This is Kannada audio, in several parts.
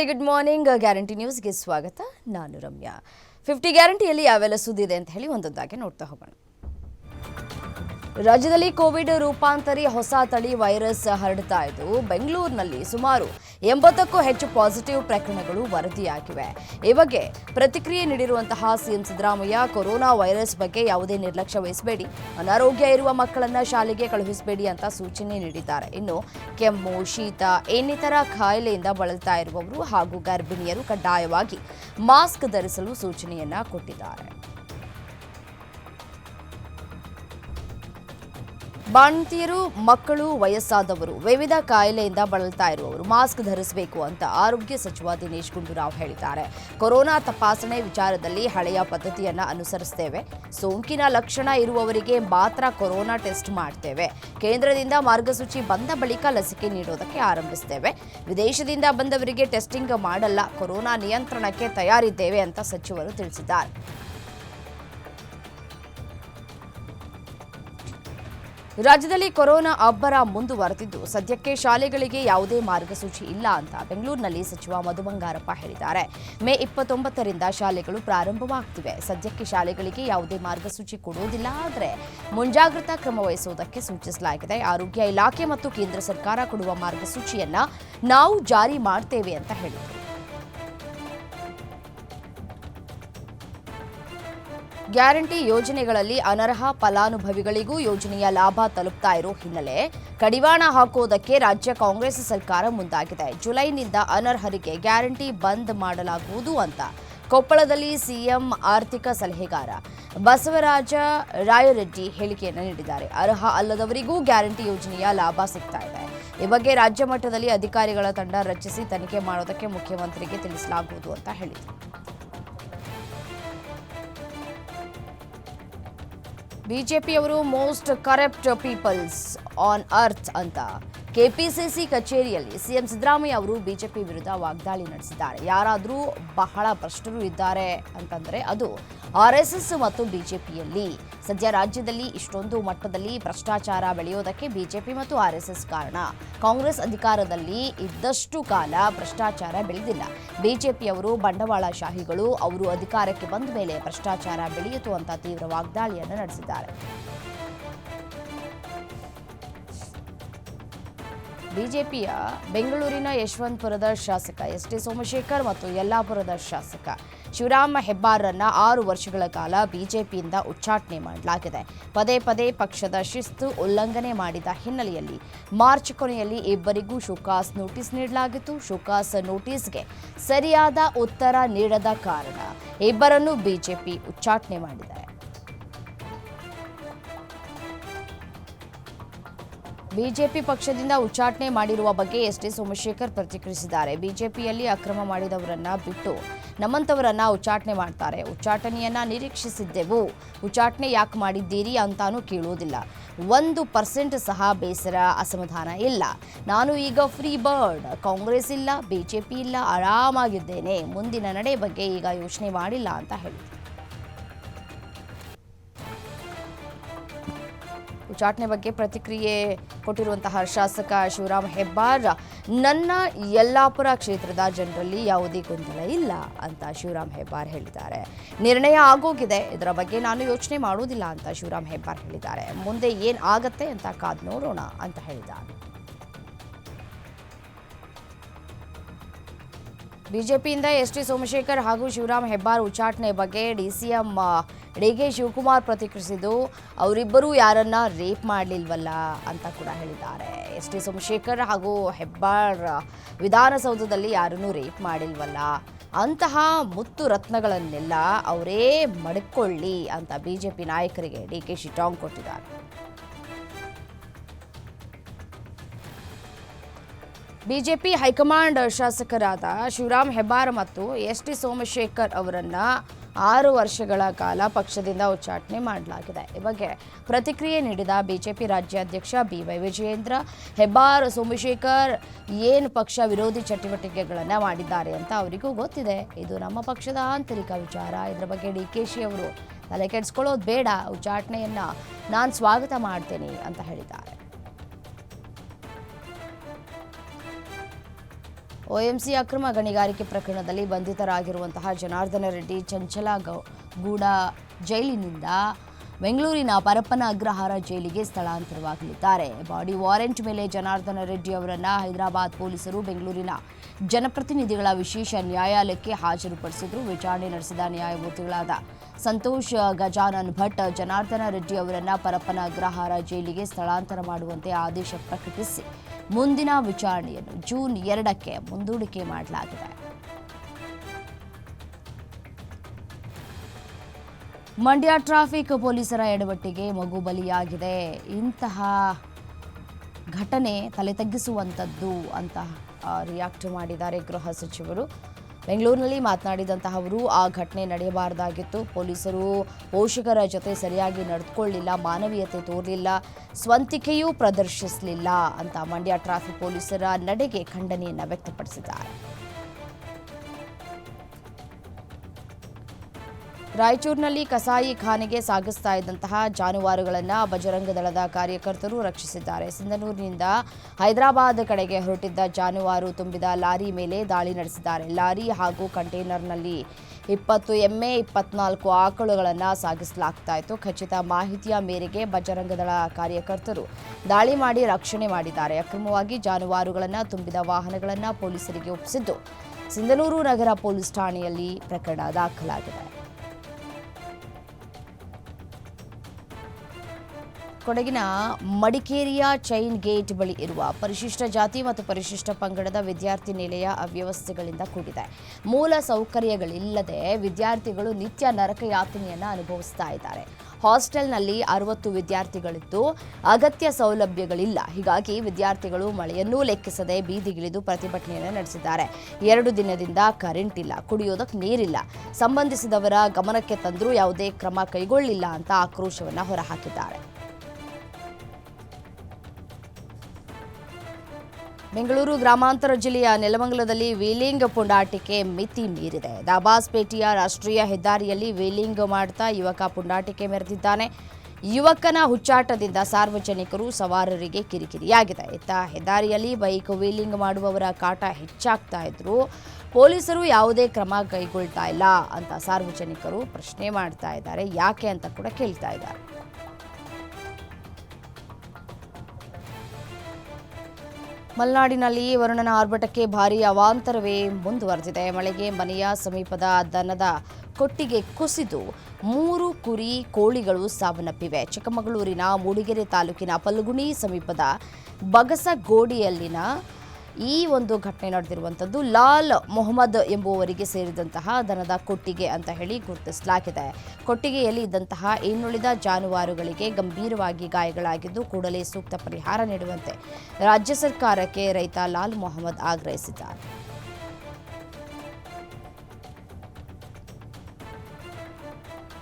ವೆರಿ ಗುಡ್ ಮಾರ್ನಿಂಗ್ ಗ್ಯಾರಂಟಿ ನ್ಯೂಸ್ಗೆ ಸ್ವಾಗತ. ನಾನು ರಮ್ಯಾ. ಫಿಫ್ಟಿ ಗ್ಯಾರಂಟಿಯಲ್ಲಿ ಯಾವೆಲ್ಲ ಸುದ್ದಿ ಇದೆ ಅಂತ ಹೇಳಿ ಒಂದೊಂದಾಗಿ ನೋಡ್ತಾ ಹೋಗೋಣ. ರಾಜ್ಯದಲ್ಲಿ ಕೋವಿಡ್ ರೂಪಾಂತರಿ ಹೊಸ ತಳಿ ವೈರಸ್ ಹರಡ್ತಾ ಇದ್ದು, ಬೆಂಗಳೂರಿನಲ್ಲಿ ಸುಮಾರು ಎಂಬತ್ತಕ್ಕೂ ಹೆಚ್ಚು ಪಾಸಿಟಿವ್ ಪ್ರಕರಣಗಳು ವರದಿಯಾಗಿವೆ. ಈ ಬಗ್ಗೆ ಪ್ರತಿಕ್ರಿಯೆ ನೀಡಿರುವಂತಹ ಸಿಎಂ ಸಿದ್ದರಾಮಯ್ಯ, ಕೊರೋನಾ ವೈರಸ್ ಬಗ್ಗೆ ಯಾವುದೇ ನಿರ್ಲಕ್ಷ್ಯ ವಹಿಸಬೇಡಿ, ಅನಾರೋಗ್ಯ ಇರುವ ಮಕ್ಕಳನ್ನ ಶಾಲೆಗೆ ಕಳುಹಿಸಬೇಡಿ ಅಂತ ಸೂಚನೆ ನೀಡಿದ್ದಾರೆ. ಇನ್ನು ಕೆಮ್ಮು, ಶೀತ, ಇನ್ನಿತರ ಕಾಯಿಲೆಯಿಂದ ಬಳಲ್ತಾ ಇರುವವರು ಹಾಗೂ ಗರ್ಭಿಣಿಯರು ಕಡ್ಡಾಯವಾಗಿ ಮಾಸ್ಕ್ ಧರಿಸಲು ಸೂಚನೆಯನ್ನ ಕೊಟ್ಟಿದ್ದಾರೆ. ಬಾಣಂತಿಯರು ಮಕ್ಕಳು ವಯಸ್ಸಾದವರು, ವಿವಿಧ ಕಾಯಿಲೆಯಿಂದ ಬಳಲ್ತಾ ಇರುವವರು, ಮಾಸ್ಕ್ ಧರಿಸಬೇಕು ಅಂತ ಆರೋಗ್ಯ ಸಚಿವ ದಿನೇಶ್ ಗುಂಡೂರಾವ್ ಹೇಳಿದ್ದಾರೆ. ಕೊರೋನಾ ತಪಾಸಣೆ ವಿಚಾರದಲ್ಲಿ ಹಳೆಯ ಪದ್ಧತಿಯನ್ನು ಅನುಸರಿಸ್ತೇವೆ. ಸೋಂಕಿನ ಲಕ್ಷಣ ಇರುವವರಿಗೆ ಮಾತ್ರ ಕೊರೋನಾ ಟೆಸ್ಟ್ ಮಾಡ್ತೇವೆ. ಕೇಂದ್ರದಿಂದ ಮಾರ್ಗಸೂಚಿ ಬಂದ ಬಳಿಕ ಲಸಿಕೆ ನೀಡೋದಕ್ಕೆ ಆರಂಭಿಸ್ತೇವೆ. ವಿದೇಶದಿಂದ ಬಂದವರಿಗೆ ಟೆಸ್ಟಿಂಗ್ ಮಾಡಲ್ಲ, ಕೊರೋನಾ ನಿಯಂತ್ರಣಕ್ಕೆ ತಯಾರಿದ್ದೇವೆ ಅಂತ ಸಚಿವರು ತಿಳಿಸಿದ್ದಾರೆ. ರಾಜ್ಯದಲ್ಲಿ ಕೊರೋನಾ ಅಬ್ಬರ ಮುಂದುವರೆದಿದ್ದು, ಸದ್ಯಕ್ಕೆ ಶಾಲೆಗಳಿಗೆ ಯಾವುದೇ ಮಾರ್ಗಸೂಚಿ ಇಲ್ಲ ಅಂತ ಬೆಂಗಳೂರಿನಲ್ಲಿ ಸಚಿವ ಮಧು ಬಂಗಾರಪ್ಪ ಹೇಳಿದ್ದಾರೆ. ಮೇ ಇಪ್ಪತ್ತೊಂಬತ್ತರಿಂದ ಶಾಲೆಗಳು ಪ್ರಾರಂಭವಾಗ್ತಿವೆ. ಸದ್ಯಕ್ಕೆ ಶಾಲೆಗಳಿಗೆ ಯಾವುದೇ ಮಾರ್ಗಸೂಚಿ ಕೊಡುವುದಿಲ್ಲ ಆದರೆ ಮುಂಜಾಗ್ರತಾ ಕ್ರಮ ವಹಿಸುವುದಕ್ಕೆ ಸೂಚಿಸಲಾಗಿದೆ. ಆರೋಗ್ಯ ಇಲಾಖೆ ಮತ್ತು ಕೇಂದ್ರ ಸರ್ಕಾರ ಕೊಡುವ ಮಾರ್ಗಸೂಚಿಯನ್ನ ನಾವು ಜಾರಿ ಮಾಡ್ತೇವೆ ಅಂತ ಹೇಳಿದರು. ಗ್ಯಾರಂಟಿ ಯೋಜನೆಗಳಲ್ಲಿ ಅನರ್ಹ ಫಲಾನುಭವಿಗಳಿಗೂ ಯೋಜನೆಯ ಲಾಭ ತಲುಪ್ತಾ ಇರೋ ಹಿನ್ನೆಲೆ ಕಡಿವಾಣ ಹಾಕುವುದಕ್ಕೆ ರಾಜ್ಯ ಕಾಂಗ್ರೆಸ್ ಸರ್ಕಾರ ಮುಂದಾಗಿದೆ. ಜುಲೈನಿಂದ ಅನರ್ಹರಿಗೆ ಗ್ಯಾರಂಟಿ ಬಂದ್ ಮಾಡಲಾಗುವುದು ಅಂತ ಕೊಪ್ಪಳದಲ್ಲಿ ಸಿಎಂ ಆರ್ಥಿಕ ಸಲಹೆಗಾರ ಬಸವರಾಜ ರಾಯರೆಡ್ಡಿ ಹೇಳಿಕೆಯನ್ನು ನೀಡಿದ್ದಾರೆ. ಅರ್ಹ ಅಲ್ಲದವರಿಗೂ ಗ್ಯಾರಂಟಿ ಯೋಜನೆಯ ಲಾಭ ಸಿಗ್ತಾ ಇದೆ. ಈ ಬಗ್ಗೆ ರಾಜ್ಯ ಮಟ್ಟದಲ್ಲಿ ಅಧಿಕಾರಿಗಳ ತಂಡ ರಚಿಸಿ ತನಿಖೆ ಮಾಡೋದಕ್ಕೆ ಮುಖ್ಯಮಂತ್ರಿಗೆ ತಿಳಿಸಲಾಗುವುದು ಅಂತ ಹೇಳಿದರು. ಬಿಜೆಪಿಯವರು most corrupt peoples on earth ಅಂತ. ಕೆಪಿಸಿಸಿ ಕಚೇರಿಯಲ್ಲಿ ಸಿಎಂ ಸಿದ್ದರಾಮಯ್ಯ ಅವರು ಬಿಜೆಪಿ ವಿರುದ್ಧ ವಾಗ್ದಾಳಿ ನಡೆಸಿದ್ದಾರೆ. ಯಾರಾದರೂ ಬಹಳ ಭ್ರಷ್ಟರು ಇದ್ದಾರೆ ಅಂತಂದರೆ ಅದು ಆರ್ ಮತ್ತು ಬಿಜೆಪಿಯಲ್ಲಿ. ಸದ್ಯ ರಾಜ್ಯದಲ್ಲಿ ಇಷ್ಟೊಂದು ಮಟ್ಟದಲ್ಲಿ ಭ್ರಷ್ಟಾಚಾರ ಬೆಳೆಯೋದಕ್ಕೆ ಬಿಜೆಪಿ ಮತ್ತು ಆರ್ ಕಾರಣ. ಕಾಂಗ್ರೆಸ್ ಅಧಿಕಾರದಲ್ಲಿ ಇದ್ದಷ್ಟು ಕಾಲ ಭ್ರಷ್ಟಾಚಾರ ಬೆಳೆದಿಲ್ಲ. ಬಿಜೆಪಿಯವರು ಬಂಡವಾಳಶಾಹಿಗಳು ಅವರು ಅಧಿಕಾರಕ್ಕೆ ಬಂದ ಮೇಲೆ ಭ್ರಷ್ಟಾಚಾರ ಬೆಳೆಯಿತು ಅಂತ ತೀವ್ರ ವಾಗ್ದಾಳಿಯನ್ನು ನಡೆಸಿದ್ದಾರೆ. ಬಿಜೆಪಿಯ ಬೆಂಗಳೂರಿನ ಯಶವಂತಪುರದ ಶಾಸಕ ಎಸ್ ಟಿ ಸೋಮಶೇಖರ್ ಮತ್ತು ಯಲ್ಲಾಪುರದ ಶಾಸಕ ಶಿವರಾಮ ಹೆಬ್ಬಾರ್ರನ್ನ ಆರು ವರ್ಷಗಳ ಕಾಲ ಬಿಜೆಪಿಯಿಂದ ಉಚ್ಚಾಟನೆ ಮಾಡಲಾಗಿದೆ. ಪದೇ ಪದೇ ಪಕ್ಷದ ಶಿಸ್ತು ಉಲ್ಲಂಘನೆ ಮಾಡಿದ ಹಿನ್ನೆಲೆಯಲ್ಲಿ ಮಾರ್ಚ್ ಕೊನೆಯಲ್ಲಿ ಇಬ್ಬರಿಗೂ ಶೋಕಾಸ್ ನೋಟಿಸ್ ನೀಡಲಾಗಿತ್ತು. ಶೋಕಾಸ್ ನೋಟಿಸ್ಗೆ ಸರಿಯಾದ ಉತ್ತರ ನೀಡದ ಕಾರಣ ಇಬ್ಬರನ್ನು ಬಿಜೆಪಿ ಉಚ್ಚಾಟನೆ ಮಾಡಿದೆ ಬಿಜೆಪಿ ಪಕ್ಷದಿಂದ ಉಚ್ಚಾಟನೆ ಮಾಡಿರುವ ಬಗ್ಗೆ ಎಸ್ ಟಿ ಸೋಮಶೇಖರ್ ಪ್ರತಿಕ್ರಿಯಿಸಿದ್ದಾರೆ. ಬಿಜೆಪಿಯಲ್ಲಿ ಅಕ್ರಮ ಮಾಡಿದವರನ್ನ ಬಿಟ್ಟು ನಮ್ಮಂತವರನ್ನ ಉಚ್ಚಾಟನೆ ಮಾಡ್ತಾರೆ. ಉಚ್ಚಾಟನೆಯನ್ನ ನಿರೀಕ್ಷಿಸಿದ್ದೆವು. ಉಚ್ಚಾಟನೆ ಯಾಕೆ ಮಾಡಿದ್ದೀರಿ ಅಂತಾನೂ ಕೇಳುವುದಿಲ್ಲ. ಒಂದು ಪರ್ಸೆಂಟ್ ಸಹ ಬೇಸರ, ಅಸಮಾಧಾನ ಇಲ್ಲ. ನಾನು ಈಗ ಫ್ರೀ ಬರ್ಡ್ ಕಾಂಗ್ರೆಸ್ ಇಲ್ಲ, ಬಿಜೆಪಿ ಇಲ್ಲ, ಆರಾಮಾಗಿದ್ದೇನೆ. ಮುಂದಿನ ನಡೆ ಬಗ್ಗೆ ಈಗ ಯೋಚನೆ ಮಾಡಿಲ್ಲ ಅಂತ ಹೇಳಿದರು. ಉಚ್ಚಾಟನೆ ಬಗ್ಗೆ ಪ್ರತಿಕ್ರಿಯೆ ಕೊಟ್ಟಿರುವಂತಹ ಶಾಸಕ ಶಿವರಾಮ್ ಹೆಬ್ಬಾರ್, ನನ್ನ ಯಲ್ಲಾಪುರ ಕ್ಷೇತ್ರದ ಜನರಲ್ಲಿ ಯಾವುದೇ ಗೊಂದಲ ಇಲ್ಲ ಅಂತ ಶಿವರಾಮ್ ಹೆಬ್ಬಾರ್ ಹೇಳಿದ್ದಾರೆ. ನಿರ್ಣಯ ಆಗೋಗಿದೆ. ಇದರ ಬಗ್ಗೆ ನಾನು ಯೋಚನೆ ಮಾಡುವುದಿಲ್ಲ ಅಂತ ಶಿವರಾಮ್ ಹೆಬ್ಬಾರ್ ಹೇಳಿದ್ದಾರೆ. ಮುಂದೆ ಏನು ಆಗತ್ತೆ ಅಂತ ಕಾದ್ ನೋಡೋಣ ಅಂತ ಹೇಳಿದ್ದಾರೆ ಬಿಜೆಪಿಯಿಂದ ಎಸ್ ಟಿ ಸೋಮಶೇಖರ್ ಹಾಗೂ ಶಿವರಾಮ್ ಹೆಬ್ಬಾರ್ ಉಚ್ಚಾಟನೆ ಬಗ್ಗೆ ಡಿ ಕೆ ಶಿವಕುಮಾರ್ ಪ್ರತಿಕ್ರಿಯಿಸಿದ್ದು, ಅವರಿಬ್ಬರೂ ಯಾರನ್ನ ರೇಪ್ ಮಾಡಲಿಲ್ವಲ್ಲ ಅಂತ ಕೂಡ ಹೇಳಿದ್ದಾರೆ. ಎಸ್ ಟಿ ಸೋಮಶೇಖರ್ ಹಾಗೂ ಹೆಬ್ಬಾರ್ ವಿಧಾನಸೌಧದಲ್ಲಿ ಯಾರನ್ನು ರೇಪ್ ಮಾಡಿಲ್ವಲ್ಲ. ಅಂತಹ ಮುತ್ತು ರತ್ನಗಳನ್ನೆಲ್ಲ ಅವರೇ ಮಡ್ಕೊಳ್ಳಿ ಅಂತ ಬಿಜೆಪಿ ನಾಯಕರಿಗೆ ಡಿ ಕೆ ಶಿ ಟಾಂಗ್ ಕೊಟ್ಟಿದ್ದಾರೆ. ಬಿಜೆಪಿ ಹೈಕಮಾಂಡ್ ಶಾಸಕರಾದ ಶಿವರಾಮ್ ಹೆಬ್ಬಾರ್ ಮತ್ತು ಎಸ್ ಟಿ ಸೋಮಶೇಖರ್ ಅವರನ್ನ ಆರು ವರ್ಷಗಳ ಕಾಲ ಪಕ್ಷದಿಂದ ಉಚ್ಚಾಟನೆ ಮಾಡಲಾಗಿದೆ. ಈ ಬಗ್ಗೆ ಪ್ರತಿಕ್ರಿಯೆ ನೀಡಿದ ಬಿಜೆಪಿ ರಾಜ್ಯಾಧ್ಯಕ್ಷ ಬಿ ವೈ ವಿಜಯೇಂದ್ರ, ಹೆಬ್ಬಾರ್ ಸೋಮಶೇಖರ್ ಏನು ಪಕ್ಷ ವಿರೋಧಿ ಚಟುವಟಿಕೆಗಳನ್ನು ಮಾಡಿದ್ದಾರೆ ಅಂತ ಅವರಿಗೂ ಗೊತ್ತಿದೆ. ಇದು ನಮ್ಮ ಪಕ್ಷದ ಆಂತರಿಕ ವಿಚಾರ. ಇದರ ಬಗ್ಗೆ ಡಿ ಕೆ ಶಿ ಅವರು ತಲೆ ಕೆಡಿಸ್ಕೊಳ್ಳೋದು ಬೇಡ. ಉಚ್ಚಾಟನೆಯನ್ನು ನಾನು ಸ್ವಾಗತ ಮಾಡ್ತೇನೆ ಅಂತ ಹೇಳಿದ್ದಾರೆ. ಒಎಂಸಿ ಅಕ್ರಮ ಗಣಿಗಾರಿಕೆ ಪ್ರಕರಣದಲ್ಲಿ ಬಂಧಿತರಾಗಿರುವಂತಹ ಜನಾರ್ದನ ರೆಡ್ಡಿ ಚಂಚಲ ಗೂಡ ಜೈಲಿನಿಂದ ಬೆಂಗಳೂರಿನ ಪರಪ್ಪನ ಅಗ್ರಹಾರ ಜೈಲಿಗೆ ಸ್ಥಳಾಂತರವಾಗಲಿದ್ದಾರೆ. ಬಾಡಿ ವಾರೆಂಟ್ ಮೇಲೆ ಜನಾರ್ದನ ರೆಡ್ಡಿ ಅವರನ್ನು ಹೈದರಾಬಾದ್ ಪೊಲೀಸರು ಬೆಂಗಳೂರಿನ ಜನಪ್ರತಿನಿಧಿಗಳ ವಿಶೇಷ ನ್ಯಾಯಾಲಯಕ್ಕೆ ಹಾಜರುಪಡಿಸಿದ್ರು. ವಿಚಾರಣೆ ನಡೆಸಿದ ನ್ಯಾಯಮೂರ್ತಿಗಳಾದ ಸಂತೋಷ್ ಗಜಾನನ್ ಭಟ್, ಜನಾರ್ದನ ರೆಡ್ಡಿ ಅವರನ್ನು ಪರಪ್ಪನ ಅಗ್ರಹಾರ ಜೈಲಿಗೆ ಸ್ಥಳಾಂತರ ಮಾಡುವಂತೆ ಆದೇಶ ಪ್ರಕಟಿಸಿ ಮುಂದಿನ ವಿಚಾರಣೆಯನ್ನು ಜೂನ್ ಎರಡಕ್ಕೆ ಮುಂದೂಡಿಕೆ ಮಾಡಲಾಗಿದೆ. ಮಂಡ್ಯ ಟ್ರಾಫಿಕ್ ಪೊಲೀಸರ ಎಡವಟ್ಟಿಗೆ ಮಗು ಬಲಿಯಾಗಿದೆ. ಇಂತಹ ಘಟನೆ ತಲೆ ತಗ್ಗಿಸುವಂಥದ್ದು ಅಂತ ರಿಯಾಕ್ಟ್ ಮಾಡಿದ್ದಾರೆ ಗೃಹ ಸಚಿವರು. ಬೆಂಗಳೂರಿನಲ್ಲಿ ಮಾತನಾಡಿದಂತಹ ಅವರು ಆ ಘಟನೆ ನಡೆಯಬಾರದಾಗಿತ್ತು. ಪೊಲೀಸರು ಪೋಷಕರ ಜೊತೆ ಸರಿಯಾಗಿ ನಡೆದುಕೊಳ್ಳಿಲ್ಲ ಮಾನವೀಯತೆ ತೋರಲಿಲ್ಲ, ಸ್ವಂತಿಕೆಯೂ ಪ್ರದರ್ಶಿಸಲಿಲ್ಲ ಅಂತ ಮಂಡ್ಯ ಟ್ರಾಫಿಕ್ ಪೊಲೀಸರ ನಡೆಗೆ ಖಂಡನೆಯನ್ನು ವ್ಯಕ್ತಪಡಿಸಿದ್ದಾರೆ. ರಾಯಚೂರಿನಲ್ಲಿ ಕಸಾಯಿ ಖಾನೆಗೆ ಸಾಗಿಸ್ತಾ ಇದ್ದಂತಹ ಜಾನುವಾರುಗಳನ್ನು ಬಜರಂಗ ದಳದ ಕಾರ್ಯಕರ್ತರು ರಕ್ಷಿಸಿದ್ದಾರೆ. ಸಿಂಧನೂರಿನಿಂದ ಹೈದರಾಬಾದ್ ಕಡೆಗೆ ಹೊರಟಿದ್ದ ಜಾನುವಾರು ತುಂಬಿದ ಲಾರಿ ಮೇಲೆ ದಾಳಿ ನಡೆಸಿದ್ದಾರೆ. ಲಾರಿ ಹಾಗೂ ಕಂಟೈನರ್ನಲ್ಲಿ ಇಪ್ಪತ್ತು ಎಮ್ಮೆ ಇಪ್ಪತ್ನಾಲ್ಕು ಆಕಳುಗಳನ್ನು ಸಾಗಿಸಲಾಗ್ತಾ ಇತ್ತು. ಖಚಿತ ಮಾಹಿತಿಯ ಮೇರೆಗೆ ಬಜರಂಗ ದಳ ಕಾರ್ಯಕರ್ತರು ದಾಳಿ ಮಾಡಿ ರಕ್ಷಣೆ ಮಾಡಿದ್ದಾರೆ. ಅಕ್ರಮವಾಗಿ ಜಾನುವಾರುಗಳನ್ನು ತುಂಬಿದ ವಾಹನಗಳನ್ನು ಪೊಲೀಸರಿಗೆ ಒಪ್ಪಿಸಿದ್ದು ಸಿಂಧನೂರು ನಗರ ಪೊಲೀಸ್ ಠಾಣೆಯಲ್ಲಿ ಪ್ರಕರಣ ದಾಖಲಾಗಿದೆ. ಕೊಡಗಿನ ಮಡಿಕೇರಿಯ ಚೈನ್ ಗೇಟ್ ಬಳಿ ಇರುವ ಪರಿಶಿಷ್ಟ ಜಾತಿ ಮತ್ತು ಪರಿಶಿಷ್ಟ ಪಂಗಡದ ವಿದ್ಯಾರ್ಥಿ ನಿಲಯ ಅವ್ಯವಸ್ಥೆಗಳಿಂದ ಕೂಡಿದೆ. ಮೂಲ ಸೌಕರ್ಯಗಳಿಲ್ಲದೆ ವಿದ್ಯಾರ್ಥಿಗಳು ನಿತ್ಯ ನರಕ ಯಾತನೆಯನ್ನು ಅನುಭವಿಸ್ತಾ ಇದ್ದಾರೆ. ಹಾಸ್ಟೆಲ್ನಲ್ಲಿ ಅರವತ್ತು ವಿದ್ಯಾರ್ಥಿಗಳಿದ್ದು ಅಗತ್ಯ ಸೌಲಭ್ಯಗಳಿಲ್ಲ. ಹೀಗಾಗಿ ವಿದ್ಯಾರ್ಥಿಗಳು ಮಳೆಯನ್ನೂ ಲೆಕ್ಕಿಸದೆ ಬೀದಿಗಿಳಿದು ಪ್ರತಿಭಟನೆಯನ್ನು ನಡೆಸಿದ್ದಾರೆ. ಎರಡು ದಿನದಿಂದ ಕರೆಂಟ್ ಇಲ್ಲ ಕುಡಿಯೋದಕ್ಕೆ ನೀರಿಲ್ಲ. ಸಂಬಂಧಿಸಿದವರ ಗಮನಕ್ಕೆ ತಂದರೂ ಯಾವುದೇ ಕ್ರಮ ಕೈಗೊಳ್ಳಿಲ್ಲ ಅಂತ ಆಕ್ರೋಶವನ್ನು ಹೊರಹಾಕಿದ್ದಾರೆ. ಬೆಂಗಳೂರು ಗ್ರಾಮಾಂತರ ಜಿಲ್ಲೆಯ ನೆಲಮಂಗಲದಲ್ಲಿ ವೀಲಿಂಗ್ ಪುಂಡಾಟಿಕೆ ಮಿತಿ ಮೀರಿದೆ. ದಾಬಾಸ್ಪೇಟೆಯ ರಾಷ್ಟ್ರೀಯ ಹೆದ್ದಾರಿಯಲ್ಲಿ ವೀಲಿಂಗ್ ಮಾಡ್ತಾ ಯುವಕ ಪುಂಡಾಟಿಕೆ ಮೆರೆದಿದ್ದಾನೆ. ಯುವಕನ ಹುಚ್ಚಾಟದಿಂದ ಸಾರ್ವಜನಿಕರು ಸವಾರರಿಗೆ ಕಿರಿಕಿರಿಯಾಗಿದೆ. ಇತ್ತ ಹೆದ್ದಾರಿಯಲ್ಲಿ ಬೈಕ್ ವೀಲಿಂಗ್ ಮಾಡುವವರ ಕಾಟ ಹೆಚ್ಚಾಗ್ತಾ ಇದ್ರು ಪೊಲೀಸರು ಯಾವುದೇ ಕ್ರಮ ಕೈಗೊಳ್ತಾ ಇಲ್ಲ ಅಂತ ಸಾರ್ವಜನಿಕರು ಪ್ರಶ್ನೆ ಮಾಡ್ತಾ ಇದ್ದಾರೆ. ಯಾಕೆ ಅಂತ ಕೂಡ ಕೇಳ್ತಾ ಇದ್ದಾರೆ. ಮಲೆನಾಡಿನಲ್ಲಿ ವರುಣನ ಆರ್ಭಟಕ್ಕೆ ಭಾರೀ ಅವಾಂತರವೇ ಮುಂದುವರೆದಿದೆ. ಮಳೆಗೆ ಮನೆಯ ಸಮೀಪದ ದನದ ಕೊಟ್ಟಿಗೆ ಕುಸಿದು ಮೂರು ಕುರಿ ಕೋಳಿಗಳು ಸಾವನ್ನಪ್ಪಿವೆ. ಚಿಕ್ಕಮಗಳೂರಿನ ಮೂಡಿಗೆರೆ ತಾಲೂಕಿನ ಪಲ್ಗುಣಿ ಸಮೀಪದ ಬಗಸಗೋಡಿಯಲ್ಲಿನ ಈ ಒಂದು ಘಟನೆ ನಡೆದಿರುವಂಥದ್ದು ಲಾಲ್ ಮೊಹಮ್ಮದ್ ಎಂಬುವವರಿಗೆ ಸೇರಿದಂತಹ ದನದ ಕೊಟ್ಟಿಗೆ ಅಂತ ಹೇಳಿ ಗುರುತಿಸಲಾಗಿದೆ. ಕೊಟ್ಟಿಗೆಯಲ್ಲಿ ಇದ್ದಂತಹ ಇನ್ನುಳಿದ ಜಾನುವಾರುಗಳಿಗೆ ಗಂಭೀರವಾಗಿ ಗಾಯಗಳಾಗಿದ್ದು ಕೂಡಲೇ ಸೂಕ್ತ ಪರಿಹಾರ ನೀಡುವಂತೆ ರಾಜ್ಯ ಸರ್ಕಾರಕ್ಕೆ ರೈತ ಲಾಲ್ ಮೊಹಮ್ಮದ್ ಆಗ್ರಹಿಸಿದ್ದಾರೆ.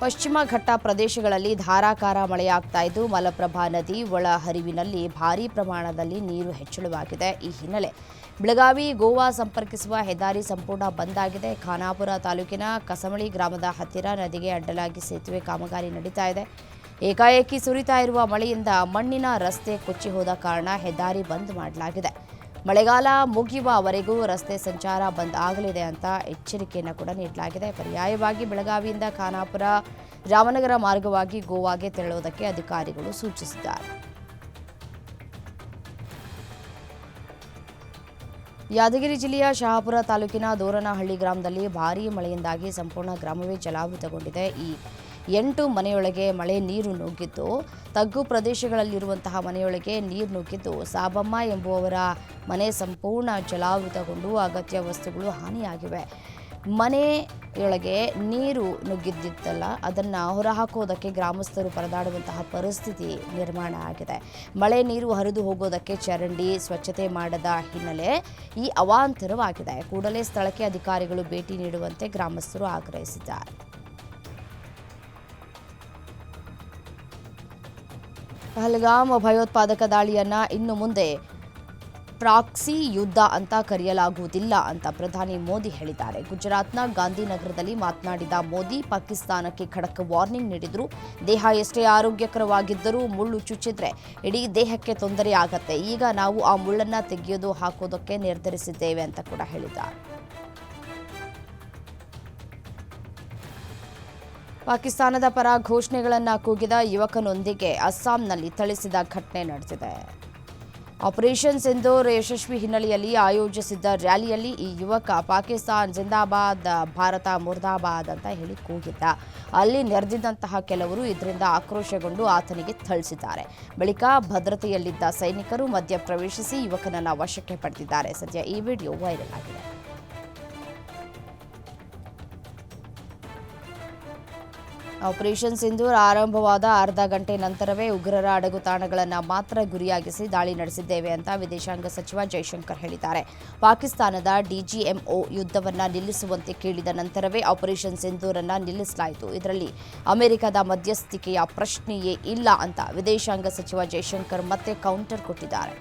ಪಶ್ಚಿಮ ಘಟ್ಟ ಪ್ರದೇಶಗಳಲ್ಲಿ ಧಾರಾಕಾರ ಮಳೆಯಾಗ್ತಾ ಇದ್ದು, ಮಲಪ್ರಭಾ ನದಿ ಒಳ ಹರಿವಿನಲ್ಲಿ ಭಾರೀ ಪ್ರಮಾಣದಲ್ಲಿ ನೀರು ಹೆಚ್ಚಳವಾಗಿದೆ. ಈ ಹಿನ್ನೆಲೆ ಬೆಳಗಾವಿ, ಗೋವಾ ಸಂಪರ್ಕಿಸುವ ಹೆದ್ದಾರಿ ಸಂಪೂರ್ಣ ಬಂದ್ ಆಗಿದೆ. ಖಾನಾಪುರ ತಾಲೂಕಿನ ಕಸಮಳಿ ಗ್ರಾಮದ ಹತ್ತಿರ ನದಿಗೆ ಅಡ್ಡಲಾಗಿ ಸೇತುವೆ ಕಾಮಗಾರಿ ನಡೀತಾ ಇದೆ. ಏಕಾಏಕಿ ಸುರಿತಾ ಇರುವ ಮಳೆಯಿಂದ ಮಣ್ಣಿನ ರಸ್ತೆ ಕೊಚ್ಚಿ ಹೋದ ಕಾರಣ ಹೆದ್ದಾರಿ ಬಂದ್ ಮಾಡಲಾಗಿದೆ. ಮಳೆಗಾಲ ಮುಗಿಯುವವರೆಗೂ ರಸ್ತೆ ಸಂಚಾರ ಬಂದ್ ಆಗಲಿದೆ ಅಂತ ಎಚ್ಚರಿಕೆಯನ್ನು ಕೂಡ ನೀಡಲಾಗಿದೆ. ಪರ್ಯಾಯವಾಗಿ ಬೆಳಗಾವಿಯಿಂದ ಖಾನಾಪುರ, ರಾಮನಗರ ಮಾರ್ಗವಾಗಿ ಗೋವಾಗೆ ತೆರಳುವುದಕ್ಕೆ ಅಧಿಕಾರಿಗಳು ಸೂಚಿಸಿದ್ದಾರೆ. ಯಾದಗಿರಿ ಜಿಲ್ಲೆಯ ಶಹಾಪುರ ತಾಲೂಕಿನ ದೋರನಹಳ್ಳಿ ಗ್ರಾಮದಲ್ಲಿ ಭಾರೀ ಮಳೆಯಿಂದಾಗಿ ಸಂಪೂರ್ಣ ಗ್ರಾಮವೇ ಜಲಾವೃತಗೊಂಡಿದೆ. ಈ ಎಂಟು ಮನೆಯೊಳಗೆ ಮಳೆ ನೀರು ನುಗ್ಗಿದ್ದು, ತಗ್ಗು ಪ್ರದೇಶಗಳಲ್ಲಿರುವಂತಹ ಮನೆಯೊಳಗೆ ನೀರು ನುಗ್ಗಿದ್ದು ಸಾಬಮ್ಮ ಎಂಬುವವರ ಮನೆ ಸಂಪೂರ್ಣ ಜಲಾವೃತಗೊಂಡು ಅಗತ್ಯ ವಸ್ತುಗಳು ಹಾನಿಯಾಗಿವೆ. ಮನೆಯೊಳಗೆ ನೀರು ನುಗ್ಗಿದ್ದಿತ್ತಲ್ಲ, ಅದನ್ನು ಹೊರಹಾಕೋದಕ್ಕೆ ಗ್ರಾಮಸ್ಥರು ಪರದಾಡುವಂತಹ ಪರಿಸ್ಥಿತಿ ನಿರ್ಮಾಣ ಆಗಿದೆ. ಮಳೆ ನೀರು ಹರಿದು ಹೋಗೋದಕ್ಕೆ ಚರಂಡಿ ಸ್ವಚ್ಛತೆ ಮಾಡದ ಹಿನ್ನೆಲೆ ಈ ಅವಾಂತರವಾಗಿದೆ. ಕೂಡಲೇ ಸ್ಥಳಕ್ಕೆ ಅಧಿಕಾರಿಗಳು ಭೇಟಿ ನೀಡುವಂತೆ ಗ್ರಾಮಸ್ಥರು ಆಗ್ರಹಿಸಿದ್ದಾರೆ. ಪಹಲ್ಗಾಮ್ ಭಯೋತ್ಪಾದಕ ದಾಳಿಯನ್ನು ಇನ್ನು ಮುಂದೆ ಪ್ರಾಕ್ಸಿ ಯುದ್ಧ ಅಂತ ಕರೆಯಲಾಗುವುದಿಲ್ಲ ಅಂತ ಪ್ರಧಾನಿ ಮೋದಿ ಹೇಳಿದ್ದಾರೆ. ಗುಜರಾತ್ನ ಗಾಂಧಿನಗರದಲ್ಲಿ ಮಾತನಾಡಿದ ಮೋದಿ, ಪಾಕಿಸ್ತಾನಕ್ಕೆ ಖಡಕ್ ವಾರ್ನಿಂಗ್ ನೀಡಿದ್ರು. ದೇಹ ಎಷ್ಟೇ ಆರೋಗ್ಯಕರವಾಗಿದ್ದರೂ ಮುಳ್ಳು ಚುಚ್ಚಿದ್ರೆ ಇಡೀ ದೇಹಕ್ಕೆ ತೊಂದರೆ ಆಗತ್ತೆ ಈಗ ನಾವು ಆ ಮುಳ್ಳನ್ನ ತೆಗೆಯೋದು ಹಾಕೋದಕ್ಕೆ ನಿರ್ಧರಿಸಿದ್ದೇವೆ ಅಂತ ಕೂಡ ಹೇಳಿದ್ದಾರೆ. ಪಾಕಿಸ್ತಾನದ ಪರ ಘೋಷಣೆಗಳನ್ನು ಕೂಗಿದ ಯುವಕನೊಂದಿಗೆ ಅಸ್ಸಾಂನಲ್ಲಿ ಥಳಿಸಿದ ಘಟನೆ ನಡೆದಿದೆ. ಆಪರೇಷನ್ ಸಿಂಧೂರ್ ಯಶಸ್ವಿ ಹಿನ್ನೆಲೆಯಲ್ಲಿ ಆಯೋಜಿಸಿದ್ದ ರ್ಯಾಲಿಯಲ್ಲಿ ಈ ಯುವಕ ಪಾಕಿಸ್ತಾನ್ ಜಿಂದಾಬಾದ್, ಭಾರತ ಮುರ್ದಾಬಾದ್ ಅಂತ ಹೇಳಿ ಕೂಗಿದ್ದ. ಅಲ್ಲಿ ನೆರೆದಿದ್ದಂತಹ ಕೆಲವರು ಇದರಿಂದ ಆಕ್ರೋಶಗೊಂಡು ಆತನಿಗೆ ಥಳಿಸಿದ್ದಾರೆ. ಬಳಿಕ ಭದ್ರತೆಯಲ್ಲಿದ್ದ ಸೈನಿಕರು ಮಧ್ಯ ಪ್ರವೇಶಿಸಿ ಯುವಕನನ್ನು ವಶಕ್ಕೆ ಪಡೆದಿದ್ದಾರೆ. ಸದ್ಯ ಈ ವಿಡಿಯೋ ವೈರಲ್ ಆಗಿದೆ. ಆಪರೇಷನ್ ಸಿಂಧೂರ್ ಆರಂಭವಾದ ಅರ್ಧ ಗಂಟೆ ನಂತರವೇ ಉಗ್ರರ ಅಡಗು ತಾಣಗಳನ್ನು ಮಾತ್ರ ಗುರಿಯಾಗಿಸಿ ದಾಳಿ ನಡೆಸಿದ್ದೇವೆ ಅಂತ ವಿದೇಶಾಂಗ ಸಚಿವ ಜೈಶಂಕರ್ ಹೇಳಿದ್ದಾರೆ. ಪಾಕಿಸ್ತಾನದ ಡಿಜಿಎಂಒ ಯುದ್ಧವನ್ನು ನಿಲ್ಲಿಸುವಂತೆ ಕೇಳಿದ ನಂತರವೇ ಆಪರೇಷನ್ ಸಿಂಧೂರನ್ನು ನಿಲ್ಲಿಸಲಾಯಿತು. ಇದರಲ್ಲಿ ಅಮೆರಿಕದ ಮಧ್ಯಸ್ಥಿಕೆಯ ಪ್ರಶ್ನೆಯೇ ಇಲ್ಲ ಅಂತ ವಿದೇಶಾಂಗ ಸಚಿವ ಜೈಶಂಕರ್ ಮತ್ತೆ ಕೌಂಟರ್ ಕೊಟ್ಟಿದ್ದಾರೆ.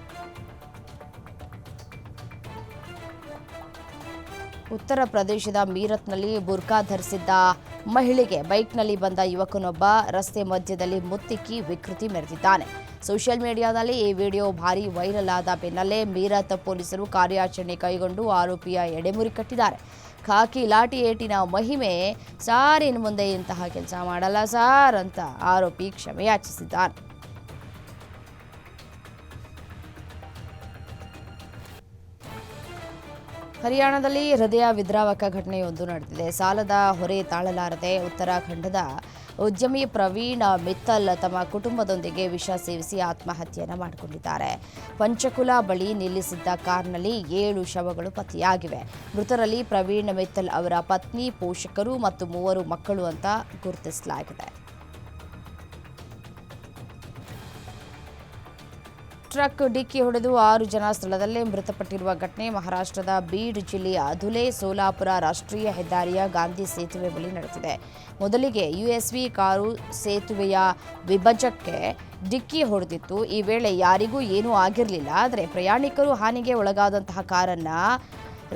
ಉತ್ತರ ಪ್ರದೇಶದ ಮೀರತ್ನಲ್ಲಿ ಬುರ್ಕಾ ಧರಿಸಿದ್ದ ಮಹಿಳೆಗೆ ಬೈಕ್ನಲ್ಲಿ ಬಂದ ಯುವಕನೊಬ್ಬ ರಸ್ತೆ ಮಧ್ಯದಲ್ಲಿ ಮುತ್ತಿಕ್ಕಿ ವಿಕೃತಿ ಮೆರೆದಿದ್ದಾನೆ. ಸೋಷಿಯಲ್ ಮೀಡಿಯಾದಲ್ಲಿ ಈ ವಿಡಿಯೋ ಭಾರಿ ವೈರಲ್ ಆದ ಬೆನ್ನಲ್ಲೇ ಮೀರತ್ ಪೊಲೀಸರು ಕಾರ್ಯಾಚರಣೆ ಕೈಗೊಂಡು ಆರೋಪಿಯ ಎಡೆಮುರಿ ಕಟ್ಟಿದ್ದಾರೆ. ಖಾಕಿ ಲಾಠಿ ಏಟಿನ ಮಹಿಮೆ ಸಾರ್ ಇನ್ನು ಮುಂದೆ ಇಂತಹ ಕೆಲಸ ಮಾಡಲ್ಲ ಸಾರ್ ಅಂತ ಆರೋಪಿ ಕ್ಷಮೆ ಹರಿಯಾಣದಲ್ಲಿ ಹೃದಯ ವಿದ್ರಾವಕ ಘಟನೆಯೊಂದು ನಡೆದಿದೆ. ಸಾಲದ ಹೊರೆ ತಾಳಲಾರದೆ ಉತ್ತರಾಖಂಡದ ಉದ್ಯಮಿ ಪ್ರವೀಣ್ ಮಿತ್ತಲ್ ತಮ್ಮ ಕುಟುಂಬದೊಂದಿಗೆ ವಿಷ ಸೇವಿಸಿ ಆತ್ಮಹತ್ಯೆಯನ್ನು ಮಾಡಿಕೊಂಡಿದ್ದಾರೆ. ಪಂಚಕುಲ ಬಳಿ ನಿಲ್ಲಿಸಿದ್ದ ಕಾರ್ನಲ್ಲಿ ಏಳು ಶವಗಳು ಪತ್ತೆಯಾಗಿವೆ. ಮೃತರಲ್ಲಿ ಪ್ರವೀಣ್ ಮಿತ್ತಲ್ ಅವರ ಪತ್ನಿ, ಪೋಷಕರು ಮತ್ತು ಮೂವರು ಮಕ್ಕಳು ಅಂತ ಗುರುತಿಸಲಾಗಿದೆ. ಟ್ರಕ್ ಡಿಕ್ಕಿ ಹೊಡೆದು ಆರು ಜನ ಸ್ಥಳದಲ್ಲೇ ಮೃತಪಟ್ಟಿರುವ ಘಟನೆ ಮಹಾರಾಷ್ಟ್ರದ ಬೀಡ್ ಜಿಲ್ಲೆಯ ಧುಲೆ ಸೋಲಾಪುರ ರಾಷ್ಟ್ರೀಯ ಹೆದ್ದಾರಿಯ ಗಾಂಧಿ ಸೇತುವೆ ಬಳಿ ನಡೆದಿದೆ. ಮೊದಲಿಗೆ ಯುಎಸ್ವಿ ಕಾರು ಸೇತುವೆಯ ವಿಭಜಕ್ಕೆ ಡಿಕ್ಕಿ ಹೊಡೆದಿತ್ತು. ಈ ವೇಳೆ ಯಾರಿಗೂ ಏನೂ ಆಗಿರಲಿಲ್ಲ. ಆದರೆ ಪ್ರಯಾಣಿಕರು ಹಾನಿಗೆ ಒಳಗಾದಂತಹ ಕಾರನ್ನು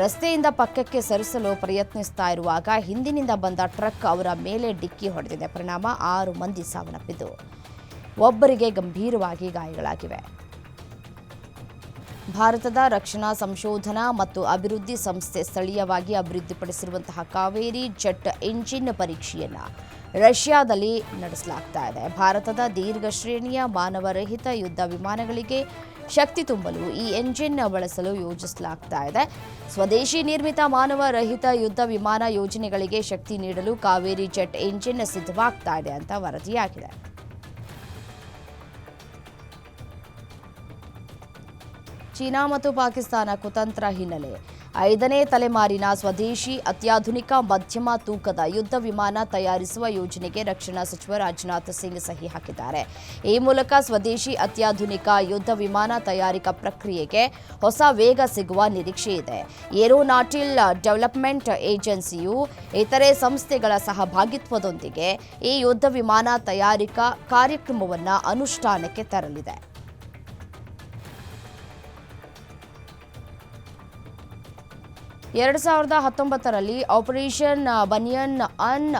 ರಸ್ತೆಯಿಂದ ಪಕ್ಕಕ್ಕೆ ಸರಿಸಲು ಪ್ರಯತ್ನಿಸ್ತಾ ಇರುವಾಗ ಹಿಂದಿನಿಂದ ಬಂದ ಟ್ರಕ್ ಅವರ ಮೇಲೆ ಡಿಕ್ಕಿ ಹೊಡೆದಿದೆ. ಪರಿಣಾಮ ಆರು ಮಂದಿ ಸಾವನ್ನಪ್ಪಿದ್ದು. ಒಬ್ಬರಿಗೆ ಗಂಭೀರವಾಗಿ ಗಾಯಗಳಾಗಿವೆ. ಭಾರತದ ರಕ್ಷಣಾ ಸಂಶೋಧನಾ ಮತ್ತು ಅಭಿವೃದ್ಧಿ ಸಂಸ್ಥೆ ಸ್ಥಳೀಯವಾಗಿ ಅಭಿವೃದ್ಧಿಪಡಿಸಿರುವಂತಹ ಕಾವೇರಿ ಜೆಟ್ ಎಂಜಿನ್ ಪರೀಕ್ಷೆಯನ್ನು ರಷ್ಯಾದಲ್ಲಿ ನಡೆಸಲಾಗ್ತಾ ಇದೆ. ಭಾರತದ ದೀರ್ಘ ಶ್ರೇಣಿಯ ಮಾನವರಹಿತ ಯುದ್ಧ ವಿಮಾನಗಳಿಗೆ ಶಕ್ತಿ ತುಂಬಲು ಈ ಎಂಜಿನ್ ಬಳಸಲು ಯೋಜಿಸಲಾಗ್ತಾ ಇದೆ. ಸ್ವದೇಶಿ ನಿರ್ಮಿತ ಮಾನವರಹಿತ ಯುದ್ಧ ವಿಮಾನ ಯೋಜನೆಗಳಿಗೆ ಶಕ್ತಿ ನೀಡಲು ಕಾವೇರಿ ಜೆಟ್ ಎಂಜಿನ್ ಸಿದ್ಧವಾಗ್ತಾ ಇದೆ ಅಂತ ವರದಿಯಾಗಿದೆ. ಚೀನಾ ಮತ್ತು ಪಾಕಿಸ್ತಾನ ಕುತಂತ್ರ ಹಿನ್ನೆಲೆ. ಐದನೇ ತಲೆಮಾರಿನ ಸ್ವದೇಶಿ ಅತ್ಯಾಧುನಿಕ ಮಧ್ಯಮ ತೂಕದ ಯುದ್ಧ ವಿಮಾನ ತಯಾರಿಸುವ ಯೋಜನೆಗೆ ರಕ್ಷಣಾ ಸಚಿವ ರಾಜನಾಥ್ ಸಿಂಗ್ ಸಹಿ ಹಾಕಿದ್ದಾರೆ. ಈ ಮೂಲಕ ಸ್ವದೇಶಿ ಅತ್ಯಾಧುನಿಕ ಯುದ್ಧ ವಿಮಾನ ತಯಾರಿಕಾ ಪ್ರಕ್ರಿಯೆಗೆ ಹೊಸ ವೇಗ ಸಿಗುವ ನಿರೀಕ್ಷೆ ಇದೆ. ಏರೋನಾಟಿಲ್ ಡೆವಲಪ್ಮೆಂಟ್ ಏಜೆನ್ಸಿಯು ಇತರೆ ಸಂಸ್ಥೆಗಳ ಸಹಭಾಗಿತ್ವದೊಂದಿಗೆ ಈ ಯುದ್ಧ ವಿಮಾನ ತಯಾರಿಕಾ ಕಾರ್ಯಕ್ರಮವನ್ನು ಅನುಷ್ಠಾನಕ್ಕೆ ತರಲಿದೆ. ಎರಡು ಸಾವಿರದ ಹತ್ತೊಂಬತ್ತರಲ್ಲಿ ಆಪರೇಷನ್ ಬನಿಯನ್ ಅನ್